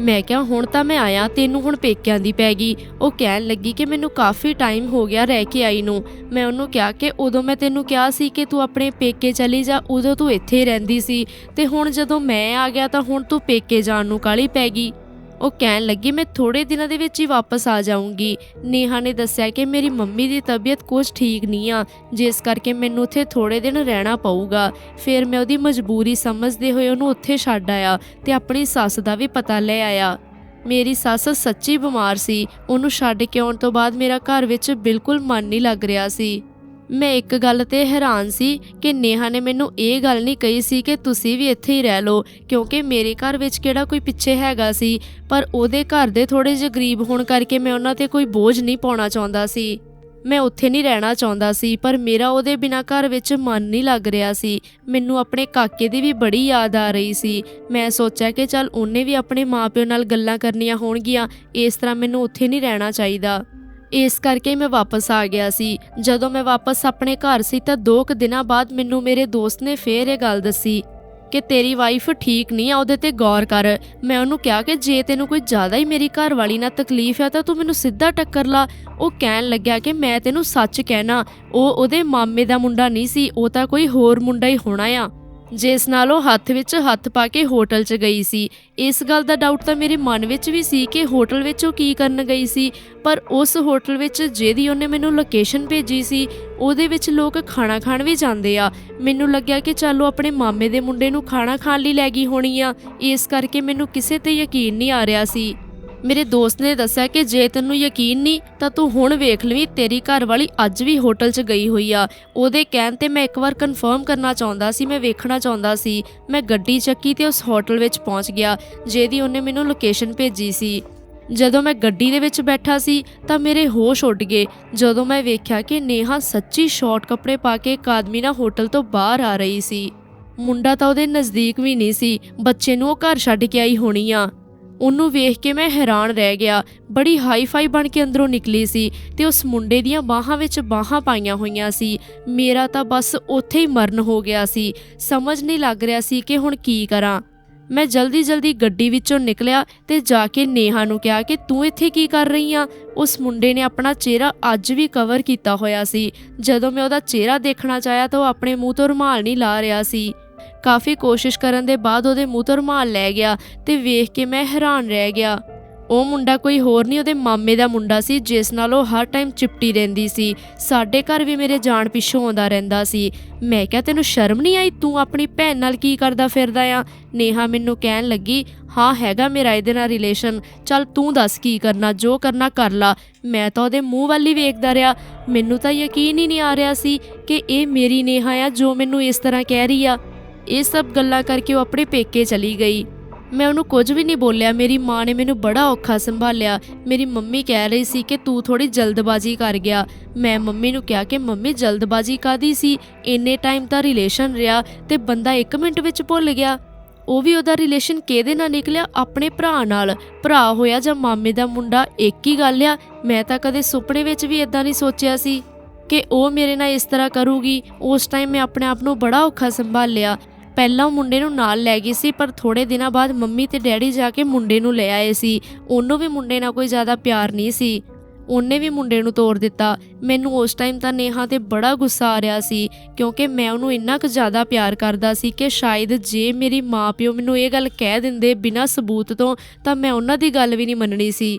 ਮੈਂ ਕਿਹਾ, ਹੁਣ ਤਾਂ ਮੈਂ ਆਇਆ, ਤੈਨੂੰ ਹੁਣ ਪੇਕਿਆਂ ਦੀ ਪੈ ਗਈ। ਉਹ ਕਹਿਣ ਲੱਗੀ ਕਿ ਮੈਨੂੰ ਕਾਫੀ ਟਾਈਮ ਹੋ ਗਿਆ ਰਹਿ ਕੇ ਆਈ ਨੂੰ। ਮੈਂ ਉਹਨੂੰ ਕਿਹਾ ਕਿ ਉਦੋਂ ਮੈਂ ਤੈਨੂੰ ਕਿਹਾ ਸੀ ਕਿ ਤੂੰ ਆਪਣੇ ਪੇਕੇ ਚਲੀ ਜਾ, ਉਦੋਂ ਤੂੰ ਇੱਥੇ ਰਹਿੰਦੀ ਸੀ। ਤੇ ਹੁਣ ਜਦੋਂ ਮੈਂ ਆ ਗਿਆ ਤਾਂ ਹੁਣ ਤੂੰ ਪੇਕੇ ਜਾਣ ਨੂੰ ਕਾਲੀ ਪੈ ਗਈ? ਉਹ ਕਹਿਣ ਲੱਗੀ, ਮੈਂ ਥੋੜੇ ਦਿਨਾਂ ਦੇ ਵਿੱਚ ਹੀ ਵਾਪਸ ਆ ਜਾਊਂਗੀ। ਨੇਹਾ ਨੇ ਦੱਸਿਆ ਕਿ ਮੇਰੀ ਮੰਮੀ ਦੀ ਤਬੀਅਤ ਕੁਝ ਠੀਕ ਨਹੀਂ ਆ, ਜਿਸ ਕਰਕੇ ਮੈਨੂੰ ਉੱਥੇ ਥੋੜੇ ਦਿਨ ਰਹਿਣਾ ਪਊਗਾ। ਫਿਰ ਮੈਂ ਉਹਦੀ ਮਜਬੂਰੀ ਸਮਝਦੇ ਹੋਏ ਉਹਨੂੰ ਉੱਥੇ ਛੱਡ ਆਇਆ ਤੇ ਆਪਣੀ ਸੱਸ ਦਾ ਵੀ ਪਤਾ ਲੈ ਆਇਆ। ਮੇਰੀ ਸੱਸ ਸੱਚੀ ਬਿਮਾਰ ਸੀ। ਉਹਨੂੰ ਛੱਡ ਕੇ ਆਉਣ ਤੋਂ ਬਾਅਦ ਮੇਰਾ ਘਰ ਵਿੱਚ ਬਿਲਕੁਲ ਮਨ ਨਹੀਂ ਲੱਗ ਰਿਹਾ ਸੀ। ਮੈਂ ਇੱਕ ਗੱਲ ਤੇ ਹੈਰਾਨ ਸੀ ਕਿ ਨੇਹਾ ਨੇ ਮੈਨੂੰ ਇਹ ਗੱਲ ਨਹੀਂ ਕਹੀ ਸੀ ਕਿ ਤੁਸੀਂ ਵੀ ਇੱਥੇ ਹੀ ਰਹਿ ਲਓ, ਕਿਉਂਕਿ ਮੇਰੇ ਘਰ ਵਿੱਚ ਕਿਹੜਾ ਕੋਈ ਪਿੱਛੇ ਹੈਗਾ ਸੀ, ਪਰ ਉਹਦੇ ਘਰ ਦੇ ਥੋੜੇ ਜਿਹੇ ਗਰੀਬ ਹੋਣ ਕਰਕੇ ਮੈਂ ਉਹਨਾਂ ਤੇ ਕੋਈ ਬੋਝ ਨਹੀਂ ਪਾਉਣਾ ਚਾਹੁੰਦਾ ਸੀ। ਮੈਂ ਉੱਥੇ ਨਹੀਂ ਰਹਿਣਾ ਚਾਹੁੰਦਾ ਸੀ, ਪਰ ਮੇਰਾ ਉਹਦੇ ਬਿਨਾ ਘਰ ਵਿੱਚ ਮਨ ਨਹੀਂ ਲੱਗ ਰਿਹਾ ਸੀ। ਮੈਨੂੰ ਆਪਣੇ ਕਾਕੇ ਦੀ ਵੀ ਬੜੀ ਯਾਦ ਆ ਰਹੀ ਸੀ। ਮੈਂ ਸੋਚਿਆ ਕਿ ਚੱਲ ਉਹਨੇ ਵੀ ਆਪਣੇ ਮਾਪਿਓ ਨਾਲ ਗੱਲਾਂ ਕਰਨੀਆਂ ਹੋਣਗੀਆਂ, ਇਸ ਤਰ੍ਹਾਂ ਮੈਨੂੰ ਉੱਥੇ ਨਹੀਂ ਰਹਿਣਾ ਚਾਹੀਦਾ। ਇਸ ਕਰਕੇ ਮੈਂ ਵਾਪਸ ਆ ਗਿਆ ਸੀ। ਜਦੋਂ ਮੈਂ ਵਾਪਸ ਆਪਣੇ ਘਰ ਸੀ ਤਾਂ ਦੋ ਕੁ ਦਿਨਾਂ ਬਾਅਦ ਮੈਨੂੰ ਮੇਰੇ ਦੋਸਤ ਨੇ ਫੇਰ ਇਹ ਗੱਲ ਦੱਸੀ ਕਿ ਤੇਰੀ ਵਾਈਫ ਠੀਕ ਨਹੀਂ ਆ, ਉਹਦੇ ਤੇ ਗੌਰ ਕਰ। ਮੈਂ ਉਹਨੂੰ ਕਿਹਾ ਕਿ ਜੇ ਤੈਨੂੰ ਕੋਈ ਜ਼ਿਆਦਾ ਹੀ ਮੇਰੀ ਘਰ ਵਾਲੀ ਨਾਲ ਤਕਲੀਫ ਆ ਤਾਂ ਤੂੰ ਮੈਨੂੰ ਸਿੱਧਾ ਟੱਕਰ ਲਾ। ਉਹ ਕਹਿਣ ਲੱਗਿਆ ਕਿ ਮੈਂ ਤੈਨੂੰ ਸੱਚ ਕਹਿਣਾ, ਉਹ ਉਹਦੇ ਮਾਮੇ ਦਾ ਮੁੰਡਾ ਨਹੀਂ ਸੀ, ਉਹ ਤਾਂ ਕੋਈ ਹੋਰ ਮੁੰਡਾ ਹੀ ਹੋਣਾ ਆ। ਜਿਸ ਨਾਲ ਉਹ ਹੱਥ ਵਿੱਚ ਹੱਥ ਪਾ ਕੇ ਹੋਟਲ 'ਚ ਗਈ ਸੀ। ਇਸ ਗੱਲ ਦਾ ਡਾਊਟ ਤਾਂ ਮੇਰੇ ਮਨ ਵਿੱਚ ਵੀ ਸੀ ਕਿ ਹੋਟਲ ਵਿੱਚ ਉਹ ਕੀ ਕਰਨ ਗਈ ਸੀ, ਪਰ ਉਸ ਹੋਟਲ ਵਿੱਚ ਜਿਹਦੀ ਉਹਨੇ ਮੈਨੂੰ ਲੋਕੇਸ਼ਨ ਭੇਜੀ ਸੀ, ਉਹਦੇ ਵਿੱਚ ਲੋਕ ਖਾਣਾ ਖਾਣ ਵੀ ਜਾਂਦੇ ਆ। ਮੈਨੂੰ ਲੱਗਿਆ ਕਿ ਚੱਲ ਉਹ ਆਪਣੇ ਮਾਮੇ ਦੇ ਮੁੰਡੇ ਨੂੰ ਖਾਣਾ ਖਾਣ ਲਈ ਲੈ ਗਈ ਹੋਣੀ ਆ। ਇਸ ਕਰਕੇ ਮੈਨੂੰ ਕਿਸੇ ਤੇ ਯਕੀਨ ਨਹੀਂ ਆ ਰਿਹਾ ਸੀ। ਮੇਰੇ ਦੋਸਤ ਨੇ ਦੱਸਿਆ ਕਿ ਜੇ ਤੈਨੂੰ ਯਕੀਨ ਨਹੀਂ, ਤਾਂ ਤੂੰ ਹੁਣ ਵੇਖ ਲਵੀਂ, ਤੇਰੀ ਘਰ ਵਾਲੀ ਅੱਜ ਵੀ ਹੋਟਲ 'ਚ ਗਈ ਹੋਈ ਆ। ਉਹਦੇ ਕਹਿਣ ਤੇ ਮੈਂ ਇੱਕ ਵਾਰ ਕਨਫਰਮ ਕਰਨਾ ਚਾਹੁੰਦਾ ਸੀ, ਮੈਂ ਵੇਖਣਾ ਚਾਹੁੰਦਾ ਸੀ। ਮੈਂ ਗੱਡੀ ਚੱਕੀ ਤੇ ਉਸ ਹੋਟਲ ਵਿੱਚ ਪਹੁੰਚ ਗਿਆ, ਜਿਹਦੀ ਉਹਨੇ ਮੈਨੂੰ ਲੋਕੇਸ਼ਨ ਭੇਜੀ ਸੀ। ਜਦੋਂ ਮੈਂ ਗੱਡੀ ਦੇ ਵਿੱਚ ਬੈਠਾ ਸੀ, ਤਾਂ ਮੇਰੇ ਹੋਸ਼ ਉੱਡ ਗਏ। ਜਦੋਂ ਮੈਂ ਵੇਖਿਆ ਕਿ ਨੇਹਾ ਸੱਚੀ ਸ਼ਾਰਟ ਕੱਪੜੇ ਪਾ ਕੇ ਇੱਕ ਆਦਮੀ ਨਾਲ ਹੋਟਲ ਤੋਂ ਬਾਹਰ ਆ ਰਹੀ ਸੀ। ਮੁੰਡਾ ਤਾਂ ਉਹਦੇ ਨਜ਼ਦੀਕ ਵੀ ਨਹੀਂ ਸੀ, ਬੱਚੇ ਨੂੰ ਉਹ ਘਰ ਛੱਡ ਕੇ ਆਈ ਹੋਣੀ ਆ। ਉਹਨੂੰ ਵੇਖ ਕੇ ਮੈਂ ਹੈਰਾਨ ਰਹਿ ਗਿਆ। ਬੜੀ ਹਾਈ-ਫਾਈ ਬਣ ਕੇ ਅੰਦਰੋਂ ਨਿਕਲੀ ਸੀ ਤੇ ਉਸ ਮੁੰਡੇ ਦੀਆਂ ਬਾਹਾਂ ਵਿੱਚ ਬਾਹਾਂ ਪਾਈਆਂ ਹੋਈਆਂ ਸੀ। ਮੇਰਾ ਤਾਂ ਬਸ ਉੱਥੇ ਹੀ ਮਰਨ ਹੋ ਗਿਆ ਸੀ। ਸਮਝ ਨਹੀਂ ਲੱਗ ਰਿਹਾ ਸੀ ਕਿ ਹੁਣ ਕੀ ਕਰਾਂ। ਮੈਂ ਜਲਦੀ-ਜਲਦੀ ਗੱਡੀ ਵਿੱਚੋਂ ਨਿਕਲਿਆ ਤੇ ਜਾ ਕੇ ਨੇਹਾ ਨੂੰ ਕਿਹਾ ਕਿ ਤੂੰ ਇੱਥੇ ਕੀ ਕਰ ਰਹੀ ਆ? ਉਸ ਮੁੰਡੇ ਨੇ ਆਪਣਾ ਚਿਹਰਾ ਅੱਜ ਵੀ ਕਵਰ ਕੀਤਾ ਹੋਇਆ ਸੀ। ਜਦੋਂ ਮੈਂ ਉਹਦਾ ਚਿਹਰਾ ਦੇਖਣਾ ਚਾਹਿਆ ਤਾਂ ਉਹ ਆਪਣੇ ਮੂੰਹ ਤੋਂ ਰੁਮਾਲ ਨਹੀਂ ਲਾ ਰਿਹਾ ਸੀ। ਕਾਫੀ ਕੋਸ਼ਿਸ਼ ਕਰਨ ਦੇ ਬਾਅਦ ਉਹਦੇ ਮੂੰਹ ਤੋਂ ਰੁਮਾਲ ਲੈ ਗਿਆ ਤੇ ਵੇਖ ਕੇ ਮੈਂ ਹੈਰਾਨ ਰਹਿ ਗਿਆ। ਉਹ ਮੁੰਡਾ ਕੋਈ ਹੋਰ ਨਹੀਂ, ਉਹਦੇ ਮਾਮੇ ਦਾ ਮੁੰਡਾ ਸੀ, ਜਿਸ ਨਾਲ ਉਹ ਹਰ ਟਾਈਮ ਚਿਪਟੀ ਰਹਿੰਦੀ ਸੀ। ਸਾਡੇ ਘਰ ਵੀ ਮੇਰੇ ਜਾਣ ਪਿੱਛੋਂ ਆਉਂਦਾ ਰਹਿੰਦਾ ਸੀ। ਮੈਂ ਕਿਹਾ, ਤੈਨੂੰ ਸ਼ਰਮ ਨਹੀਂ ਆਈ? ਤੂੰ ਆਪਣੀ ਭੈਣ ਨਾਲ ਕੀ ਕਰਦਾ ਫਿਰਦਾ ਆ? ਨੇਹਾ ਮੈਨੂੰ ਕਹਿਣ ਲੱਗੀ, ਹਾਂ, ਹੈਗਾ ਮੇਰਾ ਇਹਦੇ ਨਾਲ ਰਿਲੇਸ਼ਨ ਚੱਲ ਤੂੰ ਦੱਸ ਕੀ ਕਰਨਾ, ਜੋ ਕਰਨਾ ਕਰ ਲਾ। ਮੈਂ ਤਾਂ ਉਹਦੇ ਮੂੰਹ ਵੱਲ ਹੀ ਵੇਖਦਾ ਰਿਹਾ। ਮੈਨੂੰ ਤਾਂ ਯਕੀਨ ਹੀ ਨਹੀਂ ਆ ਰਿਹਾ ਸੀ ਕਿ ਇਹ ਮੇਰੀ ਨੇਹਾ ਆ, ਜੋ ਮੈਨੂੰ ਇਸ ਤਰ੍ਹਾਂ ਕਹਿ ਰਹੀ ਆ। ਇਹ ਸਭ ਗੱਲਾਂ ਕਰਕੇ ਉਹ ਆਪਣੇ ਪੇਕੇ ਚਲੀ ਗਈ। ਮੈਂ ਉਹਨੂੰ ਕੁਝ ਵੀ ਨਹੀਂ ਬੋਲਿਆ। ਮੇਰੀ ਮਾਂ ਨੇ ਮੈਨੂੰ ਬੜਾ ਔਖਾ ਸੰਭਾਲਿਆ। ਮੇਰੀ ਮੰਮੀ ਕਹਿ ਰਹੀ ਸੀ ਕਿ ਤੂੰ ਥੋੜੀ ਜਲਦਬਾਜ਼ੀ ਕਰ ਗਿਆ। ਮੈਂ ਮੰਮੀ ਨੂੰ ਕਿਹਾ ਕਿ ਮੰਮੀ ਜਲਦਬਾਜ਼ੀ ਕਾਦੀ ਸੀ? ਇੰਨੇ ਟਾਈਮ ਤਾਂ ਰਿਲੇਸ਼ਨ ਰਿਹਾ ਤੇ ਬੰਦਾ 1 ਮਿੰਟ ਵਿੱਚ ਭੁੱਲ ਗਿਆ। ਉਹ ਵੀ ਉਹਦਾ ਰਿਲੇਸ਼ਨ ਕਿਹਦੇ ਨਾਲ ਨਿਕਲਿਆ? ਆਪਣੇ ਭਰਾ ਨਾਲ। ਭਰਾ ਹੋਇਆ ਜਾਂ ਮਾਮੇ ਦਾ ਮੁੰਡਾ, ਇੱਕ ਹੀ ਗੱਲ ਆ, ਮੈਂ ਤਾਂ ਕਦੇ ਸੁਪਨੇ ਵਿੱਚ ਵੀ ਇਦਾਂ ਨਹੀਂ ਸੋਚਿਆ ਸੀ ਕਿ ਉਹ ਮੇਰੇ ਨਾਲ ਇਸ ਤਰ੍ਹਾਂ ਕਰੂਗੀ। ਉਸ ਟਾਈਮ ਮੈਂ ਆਪਣੇ ਆਪ ਨੂੰ ਬੜਾ ਔਖਾ ਸੰਭਾਲਿਆ। ਪਹਿਲਾਂ ਉਹ ਮੁੰਡੇ ਨੂੰ ਨਾਲ ਲੈ ਗਈ ਸੀ, ਪਰ ਥੋੜੇ ਦਿਨਾਂ ਬਾਅਦ ਮੰਮੀ ਤੇ ਡੈਡੀ ਜਾ ਕੇ ਮੁੰਡੇ ਨੂੰ ਲੈ ਆਏ ਸੀ। ਉਹਨੂੰ ਵੀ ਮੁੰਡੇ ਨਾਲ ਕੋਈ ਜ਼ਿਆਦਾ ਪਿਆਰ ਨਹੀਂ ਸੀ। ਉਹਨੇ ਵੀ ਮੁੰਡੇ ਨੂੰ ਤੋੜ ਦਿੱਤਾ। ਮੈਨੂੰ ਉਸ ਟਾਈਮ ਤਾਂ ਨੇਹਾ ਤੇ ਬੜਾ ਗੁੱਸਾ ਆ ਰਿਹਾ ਸੀ, ਕਿਉਂਕਿ ਮੈਂ ਉਹਨੂੰ ਇੰਨਾ ਕੁ ਜ਼ਿਆਦਾ ਪਿਆਰ ਕਰਦਾ ਸੀ ਕਿ ਸ਼ਾਇਦ ਜੇ ਮੇਰੀ ਮਾਪਿਓ ਮੈਨੂੰ ਇਹ ਗੱਲ ਕਹਿ ਦਿੰਦੇ ਬਿਨਾਂ ਸਬੂਤ ਤੋਂ, ਤਾਂ ਮੈਂ ਉਹਨਾਂ ਦੀ ਗੱਲ ਵੀ ਨਹੀਂ ਮੰਨਣੀ ਸੀ।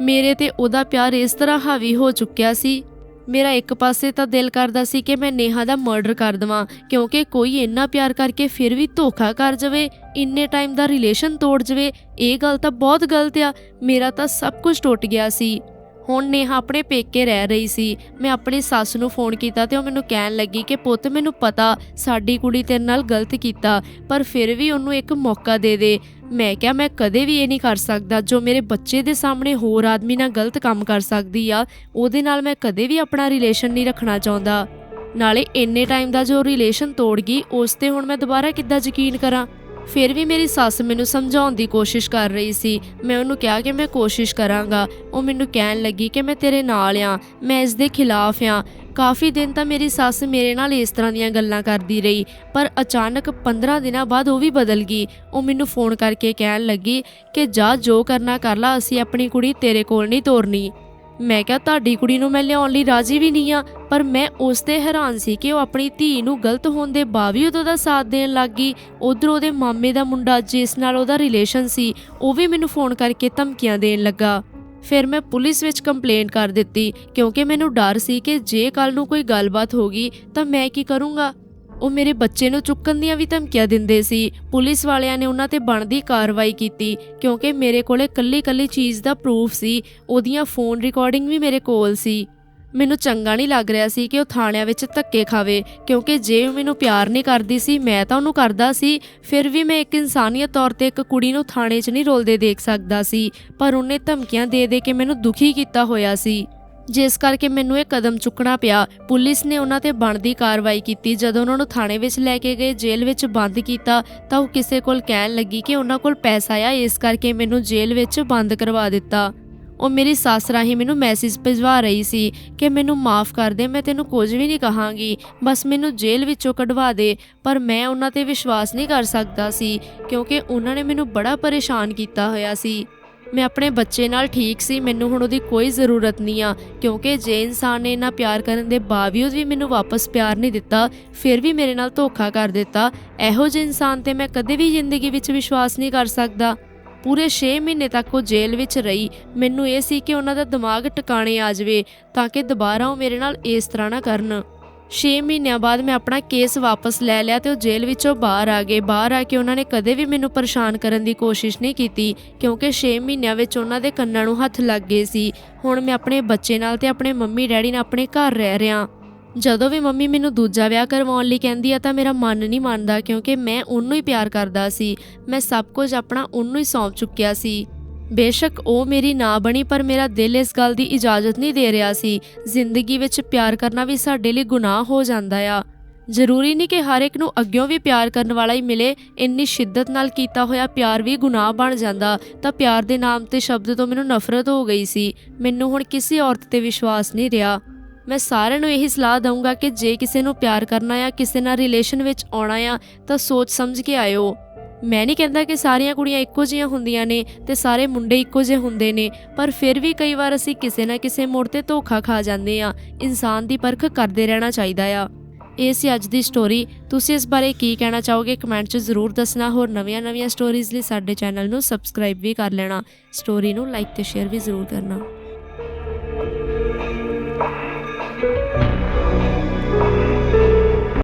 ਮੇਰੇ ਤੇ ਉਹਦਾ ਪਿਆਰ ਇਸ ਤਰ੍ਹਾਂ ਹਾਵੀ ਹੋ ਚੁੱਕਿਆ ਸੀ। ਮੇਰਾ ਇੱਕ ਪਾਸੇ ਤਾਂ ਦਿਲ ਕਰਦਾ ਸੀ ਕਿ ਮੈਂ ਨੇਹਾ ਦਾ ਮਰਡਰ ਕਰ ਦਵਾਂ, ਕਿਉਂਕਿ ਕੋਈ ਇੰਨਾ ਪਿਆਰ ਕਰਕੇ ਫਿਰ ਵੀ ਧੋਖਾ ਕਰ ਜਾਵੇ, ਇੰਨੇ ਟਾਈਮ ਦਾ ਰਿਲੇਸ਼ਨ ਤੋੜ ਜਾਵੇ, ਇਹ ਗੱਲ ਤਾਂ ਬਹੁਤ ਗਲਤ ਆ, ਮੇਰਾ ਤਾਂ ਸਭ ਕੁਝ ਟੁੱਟ ਗਿਆ ਸੀ। ਹੁਣ ਨੇਹਾ ਆਪਣੇ ਪੇਕੇ ਰਹਿ ਰਹੀ ਸੀ। ਮੈਂ ਆਪਣੀ ਸੱਸ ਨੂੰ ਫੋਨ ਕੀਤਾ ਤੇ ਉਹ ਮੈਨੂੰ ਕਹਿਣ ਲੱਗੀ ਕਿ ਪੁੱਤ ਮੈਨੂੰ ਪਤਾ ਸਾਡੀ ਕੁੜੀ ਤੇਰੇ ਨਾਲ ਗਲਤ ਕੀਤਾ, ਪਰ ਫਿਰ ਵੀ ਉਹਨੂੰ ਇੱਕ ਮੌਕਾ ਦੇ ਦੇ। ਮੈਂ ਕਿਹਾ, ਮੈਂ ਕਦੇ ਵੀ ਇਹ ਨਹੀਂ ਕਰ ਸਕਦਾ ਜੋ ਮੇਰੇ ਬੱਚੇ ਦੇ ਸਾਹਮਣੇ ਹੋਰ ਆਦਮੀ ਨਾਲ ਗਲਤ ਕੰਮ ਕਰ ਸਕਦੀ ਆ। ਉਹਦੇ ਨਾਲ ਮੈਂ ਕਦੇ ਵੀ ਆਪਣਾ ਰਿਲੇਸ਼ਨ ਨਹੀਂ ਰੱਖਣਾ ਚਾਹੁੰਦਾ। ਨਾਲੇ ਇੰਨੇ ਟਾਈਮ ਦਾ ਜੋ ਰਿਲੇਸ਼ਨ ਤੋੜ ਗਈ, ਉਸ ਤੇ ਹੁਣ ਮੈਂ ਦੁਬਾਰਾ ਕਿੱਦਾਂ ਯਕੀਨ ਕਰਾਂ? ਫਿਰ ਵੀ ਮੇਰੀ ਸੱਸ ਮੈਨੂੰ ਸਮਝਾਉਣ ਦੀ ਕੋਸ਼ਿਸ਼ ਕਰ ਰਹੀ ਸੀ। ਮੈਂ ਉਹਨੂੰ ਕਿਹਾ ਕਿ ਮੈਂ ਕੋਸ਼ਿਸ਼ ਕਰਾਂਗਾ। ਉਹ ਮੈਨੂੰ ਕਹਿਣ ਲੱਗੀ ਕਿ ਮੈਂ ਤੇਰੇ ਨਾਲ ਆ, ਮੈਂ ਇਸ ਦੇ ਖਿਲਾਫ ਆ। ਕਾਫੀ ਦਿਨ ਤਾਂ ਮੇਰੀ ਸੱਸ ਮੇਰੇ ਨਾਲ ਇਸ ਤਰ੍ਹਾਂ ਦੀਆਂ ਗੱਲਾਂ ਕਰਦੀ ਰਹੀ, ਪਰ ਅਚਾਨਕ 15 ਦਿਨਾਂ ਬਾਅਦ ਉਹ ਵੀ ਬਦਲ ਗਈ। ਉਹ ਮੈਨੂੰ ਫੋਨ ਕਰਕੇ ਕਹਿਣ ਲੱਗੀ ਕਿ ਜਾ ਜੋ ਕਰਨਾ ਕਰ ਲਾ, ਅਸੀਂ ਆਪਣੀ ਕੁੜੀ ਤੇਰੇ ਕੋਲ ਨਹੀਂ ਤੋਰਨੀ। ਮੈਂ ਕਿਹਾ, ਤੁਹਾਡੀ ਕੁੜੀ ਨੂੰ ਮੈਂ ਲਿਆਉਣ ਲਈ ਰਾਜ਼ੀ ਵੀ ਨਹੀਂ ਆ ਪਰ ਮੈਂ ਉਸ ਤੇ ਹੈਰਾਨ ਸੀ ਕਿ ਉਹ ਆਪਣੀ ਧੀ ਨੂੰ ਗਲਤ ਹੋਣ ਦੇ ਬਾਵਜੂਦ ਉਹਦਾ ਸਾਥ ਦੇਣ ਲੱਗ ਗਈ। ਉਧਰ ਉਹਦੇ ਮਾਮੇ ਦਾ ਮੁੰਡਾ ਜਿਸ ਨਾਲ ਉਹਦਾ ਰਿਲੇਸ਼ਨ ਸੀ, ਉਹ ਵੀ ਮੈਨੂੰ ਫੋਨ ਕਰਕੇ ਧਮਕੀਆਂ ਦੇਣ ਲੱਗਾ। ਫਿਰ ਮੈਂ ਪੁਲਿਸ ਵਿੱਚ ਕੰਪਲੇਂਟ ਕਰ ਦਿੱਤੀ, ਕਿਉਂਕਿ ਮੈਨੂੰ ਡਰ ਸੀ ਕਿ ਜੇ ਕੱਲ ਨੂੰ ਕੋਈ ਗੱਲਬਾਤ ਹੋ ਗਈ, ਤਾਂ ਮੈਂ ਕੀ ਕਰੂੰਗਾ? ਉਹ ਮੇਰੇ ਬੱਚੇ ਨੂੰ ਚੁੱਕਣ ਦੀਆਂ ਵੀ ਧਮਕੀਆਂ ਦਿੰਦੇ ਸੀ। ਪੁਲਿਸ ਵਾਲਿਆਂ ਨੇ ਉਹਨਾਂ ਤੇ ਬਣਦੀ ਕਾਰਵਾਈ ਕੀਤੀ, ਕਿਉਂਕਿ ਮੇਰੇ ਕੋਲੇ ਕੱਲੀ-ਕੱਲੀ ਚੀਜ਼ ਦਾ ਪ੍ਰੂਫ ਸੀ। ਉਹਦੀਆਂ ਫੋਨ ਰਿਕਾਰਡਿੰਗ ਵੀ ਮੇਰੇ ਕੋਲ ਸੀ। ਮੈਨੂੰ ਚੰਗਾ ਨਹੀਂ ਲੱਗ ਰਿਹਾ ਸੀ ਕਿ ਉਹ ਥਾਣਿਆਂ ਵਿੱਚ ਧੱਕੇ ਖਾਵੇ, ਕਿਉਂਕਿ ਜੇ ਉਹ ਮੈਨੂੰ ਪਿਆਰ ਨਹੀਂ ਕਰਦੀ ਸੀ, ਮੈਂ ਤਾਂ ਉਹਨੂੰ ਕਰਦਾ ਸੀ। ਫਿਰ ਵੀ ਮੈਂ ਇੱਕ ਇਨਸਾਨੀਅਤ ਤੌਰ ਤੇ ਇੱਕ ਕੁੜੀ ਨੂੰ ਥਾਣੇ 'ਚ ਨਹੀਂ ਰੋਲਦੇ ਦੇਖ ਸਕਦਾ ਸੀ, ਪਰ ਉਹਨੇ ਧਮਕੀਆਂ ਦੇ ਦੇ ਕੇ ਮੈਨੂੰ ਦੁਖੀ ਕੀਤਾ ਹੋਇਆ ਸੀ। ਜਿਸ ਕਰਕੇ ਮੈਨੂੰ ਇਹ ਕਦਮ ਚੁੱਕਣਾ ਪਿਆ। ਪੁਲਿਸ ਨੇ ਉਹਨਾਂ ਤੇ ਬਣਦੀ ਕਾਰਵਾਈ ਕੀਤੀ। ਜਦੋਂ ਉਹਨਾਂ ਨੂੰ ਥਾਣੇ ਵਿੱਚ ਲੈ ਕੇ ਗਏ, ਜੇਲ੍ਹ ਵਿੱਚ ਬੰਦ ਕੀਤਾ, ਤਾਂ ਉਹ ਕਿਸੇ ਕੋਲ ਕਹਿਣ ਲੱਗੀ ਕਿ ਉਹਨਾਂ ਕੋਲ ਪੈਸਾ ਆ, ਇਸ ਕਰਕੇ ਮੈਨੂੰ ਜੇਲ੍ਹ ਵਿੱਚ ਬੰਦ ਕਰਵਾ ਦਿੱਤਾ। ਉਹ ਮੇਰੀ ਸੱਸ ਰਾਹੀਂ ਮੈਨੂੰ ਮੈਸੇਜ ਭਿਜਵਾ ਰਹੀ ਸੀ ਕਿ ਮੈਨੂੰ ਮਾਫ ਕਰ ਦੇ, ਮੈਂ ਤੈਨੂੰ ਕੁਝ ਵੀ ਨਹੀਂ ਕਹਾਂਗੀ। ਬਸ ਮੈਨੂੰ ਜੇਲ੍ਹ ਵਿੱਚੋਂ ਕਢਵਾ ਦੇ। ਪਰ ਮੈਂ ਉਹਨਾਂ ਤੇ ਵਿਸ਼ਵਾਸ ਨਹੀਂ ਕਰ ਸਕਦਾ ਸੀ, ਕਿਉਂਕਿ ਉਹਨਾਂ ਨੇ ਮੈਨੂੰ ਬੜਾ ਪਰੇਸ਼ਾਨ ਕੀਤਾ ਹੋਇਆ ਸੀ। ਮੈਂ ਆਪਣੇ ਬੱਚੇ ਨਾਲ ਠੀਕ ਸੀ, ਮੈਨੂੰ ਹੁਣ ਉਹਦੀ ਕੋਈ ਜ਼ਰੂਰਤ ਨਹੀਂ ਆ, ਕਿਉਂਕਿ ਜੇ ਇਨਸਾਨ ਨੇ ਇੰਨਾ ਪਿਆਰ ਕਰਨ ਦੇ ਬਾਵਜੂਦ ਵੀ ਮੈਨੂੰ ਵਾਪਸ ਪਿਆਰ ਨਹੀਂ ਦਿੱਤਾ, ਫਿਰ ਵੀ ਮੇਰੇ ਨਾਲ ਧੋਖਾ ਕਰ ਦਿੱਤਾ, ਇਹੋ ਜਿਹੇ ਇਨਸਾਨ ਤੇ ਮੈਂ ਕਦੇ ਵੀ ਜ਼ਿੰਦਗੀ ਵਿੱਚ ਵਿਸ਼ਵਾਸ ਨਹੀਂ ਕਰ ਸਕਦਾ। ਪੂਰੇ 6 ਮਹੀਨੇ ਤੱਕ ਉਹ ਜੇਲ੍ਹ ਵਿੱਚ ਰਹੀ, ਮੈਨੂੰ ਇਹ ਸੀ ਕਿ ਉਹਨਾਂ ਦਾ ਦਿਮਾਗ ਟਿਕਾਣੇ ਆ ਜਾਵੇ, ਤਾਂ ਕਿ ਦੁਬਾਰਾ ਉਹ ਮੇਰੇ ਨਾਲ ਇਸ ਤਰ੍ਹਾਂ ਨਾ ਕਰਨ। 6 ਮਹੀਨਿਆਂ ਬਾਅਦ ਮੈਂ ਆਪਣਾ ਕੇਸ ਵਾਪਸ ਲੈ ਲਿਆ ਤੇ ਉਹ ਜੇਲ੍ਹ ਵਿੱਚੋਂ ਬਾਹਰ ਆ ਗਏ। ਬਾਹਰ ਆ ਕੇ ਉਹਨਾਂ ਨੇ ਕਦੇ ਵੀ ਮੈਨੂੰ ਪਰੇਸ਼ਾਨ ਕਰਨ ਦੀ ਕੋਸ਼ਿਸ਼ ਨਹੀਂ ਕੀਤੀ, ਕਿਉਂਕਿ 6 ਮਹੀਨਿਆਂ ਵਿੱਚ ਉਹਨਾਂ ਦੇ ਕੰਨਾਂ ਨੂੰ ਹੱਥ ਲੱਗ ਗਏ ਸੀ। ਹੁਣ ਮੈਂ ਆਪਣੇ ਬੱਚੇ ਨਾਲ ਤੇ ਆਪਣੇ ਮੰਮੀ ਡੈਡੀ ਨਾਲ ਆਪਣੇ ਘਰ ਰਹਿ ਰਿਹਾ ਜਦੋਂ ਵੀ ਮੰਮੀ ਮੈਨੂੰ ਦੂਜਾ ਵਿਆਹ ਕਰਵਾਉਣ ਲਈ ਕਹਿੰਦੀ ਆ ਤਾਂ ਮੇਰਾ ਮਨ ਨਹੀਂ ਮੰਨਦਾ, ਕਿਉਂਕਿ ਮੈਂ ਉਹਨੂੰ ਹੀ ਪਿਆਰ ਕਰਦਾ ਸੀ। ਮੈਂ ਸਭ ਕੁਝ ਆਪਣਾ ਉਹਨੂੰ ਹੀ ਸੌਂਪ ਚੁੱਕਿਆ ਸੀ। ਬੇਸ਼ੱਕ ਉਹ ਮੇਰੀ ਨਾ ਬਣੀ, ਪਰ ਮੇਰਾ ਦਿਲ ਇਸ ਗੱਲ ਦੀ ਇਜਾਜ਼ਤ ਨਹੀਂ ਦੇ ਰਿਹਾ ਸੀ। ਜ਼ਿੰਦਗੀ ਵਿੱਚ ਪਿਆਰ ਕਰਨਾ ਵੀ ਸਾਡੇ ਲਈ ਗੁਨਾਹ ਹੋ ਜਾਂਦਾ ਆ। ਜ਼ਰੂਰੀ ਨਹੀਂ ਕਿ ਹਰ ਇੱਕ ਨੂੰ ਅੱਗਿਓਂ ਵੀ ਪਿਆਰ ਕਰਨ ਵਾਲਾ ਹੀ ਮਿਲੇ। ਇੰਨੀ ਸ਼ਿੱਦਤ ਨਾਲ ਕੀਤਾ ਹੋਇਆ ਪਿਆਰ ਵੀ ਗੁਨਾਹ ਬਣ ਜਾਂਦਾ। ਤਾਂ ਪਿਆਰ ਦੇ ਨਾਮ ਤੇ ਸ਼ਬਦ ਤੋਂ ਮੈਨੂੰ ਨਫ਼ਰਤ ਹੋ ਗਈ ਸੀ। ਮੈਨੂੰ ਹੁਣ ਕਿਸੇ ਔਰਤ ਤੇ ਵਿਸ਼ਵਾਸ ਨਹੀਂ ਰਿਹਾ। ਮੈਂ ਸਾਰਿਆਂ ਨੂੰ ਇਹੀ ਸਲਾਹ ਦਊਂਗਾ ਕਿ ਜੇ ਕਿਸੇ ਨੂੰ ਪਿਆਰ ਕਰਨਾ ਆ, ਕਿਸੇ ਨਾਲ ਰਿਲੇਸ਼ਨ ਵਿੱਚ ਆਉਣਾ ਆ, ਤਾਂ ਸੋਚ ਸਮਝ ਕੇ ਆਇਓ। ਮੈਂ ਨਹੀਂ ਕਹਿੰਦਾ ਕਿ ਸਾਰੀਆਂ ਕੁੜੀਆਂ ਇੱਕੋ ਜਿਹੀਆਂ ਹੁੰਦੀਆਂ ਨੇ ਤੇ ਸਾਰੇ ਮੁੰਡੇ ਇੱਕੋ ਜਿਹੇ ਹੁੰਦੇ ਨੇ, ਪਰ ਫਿਰ ਵੀ ਕਈ ਵਾਰ ਅਸੀਂ ਕਿਸੇ ਨਾ ਕਿਸੇ ਮੋੜ ਤੇ ਧੋਖਾ ਖਾ ਜਾਂਦੇ ਆ ਇਨਸਾਨ ਦੀ ਪਰਖ ਕਰਦੇ ਰਹਿਣਾ ਚਾਹੀਦਾ ਆ। ਇਹ ਸੀ ਅੱਜ ਦੀ ਸਟੋਰੀ ਤੁਸੀਂ ਇਸ ਬਾਰੇ ਕੀ ਕਹਿਣਾ ਚਾਹੋਗੇ? ਕਮੈਂਟ 'ਚ ਜ਼ਰੂਰ ਦੱਸਣਾ। ਹੋਰ ਨਵੀਆਂ-ਨਵੀਆਂ ਸਟੋਰੀਜ਼ ਲਈ ਸਾਡੇ ਚੈਨਲ ਨੂੰ ਸਬਸਕ੍ਰਾਈਬ ਵੀ ਕਰ ਲੈਣਾ। ਸਟੋਰੀ ਨੂੰ ਲਾਈਕ ਤੇ ਸ਼ੇਅਰ ਵੀ ਜ਼ਰੂਰ ਕਰਨਾ।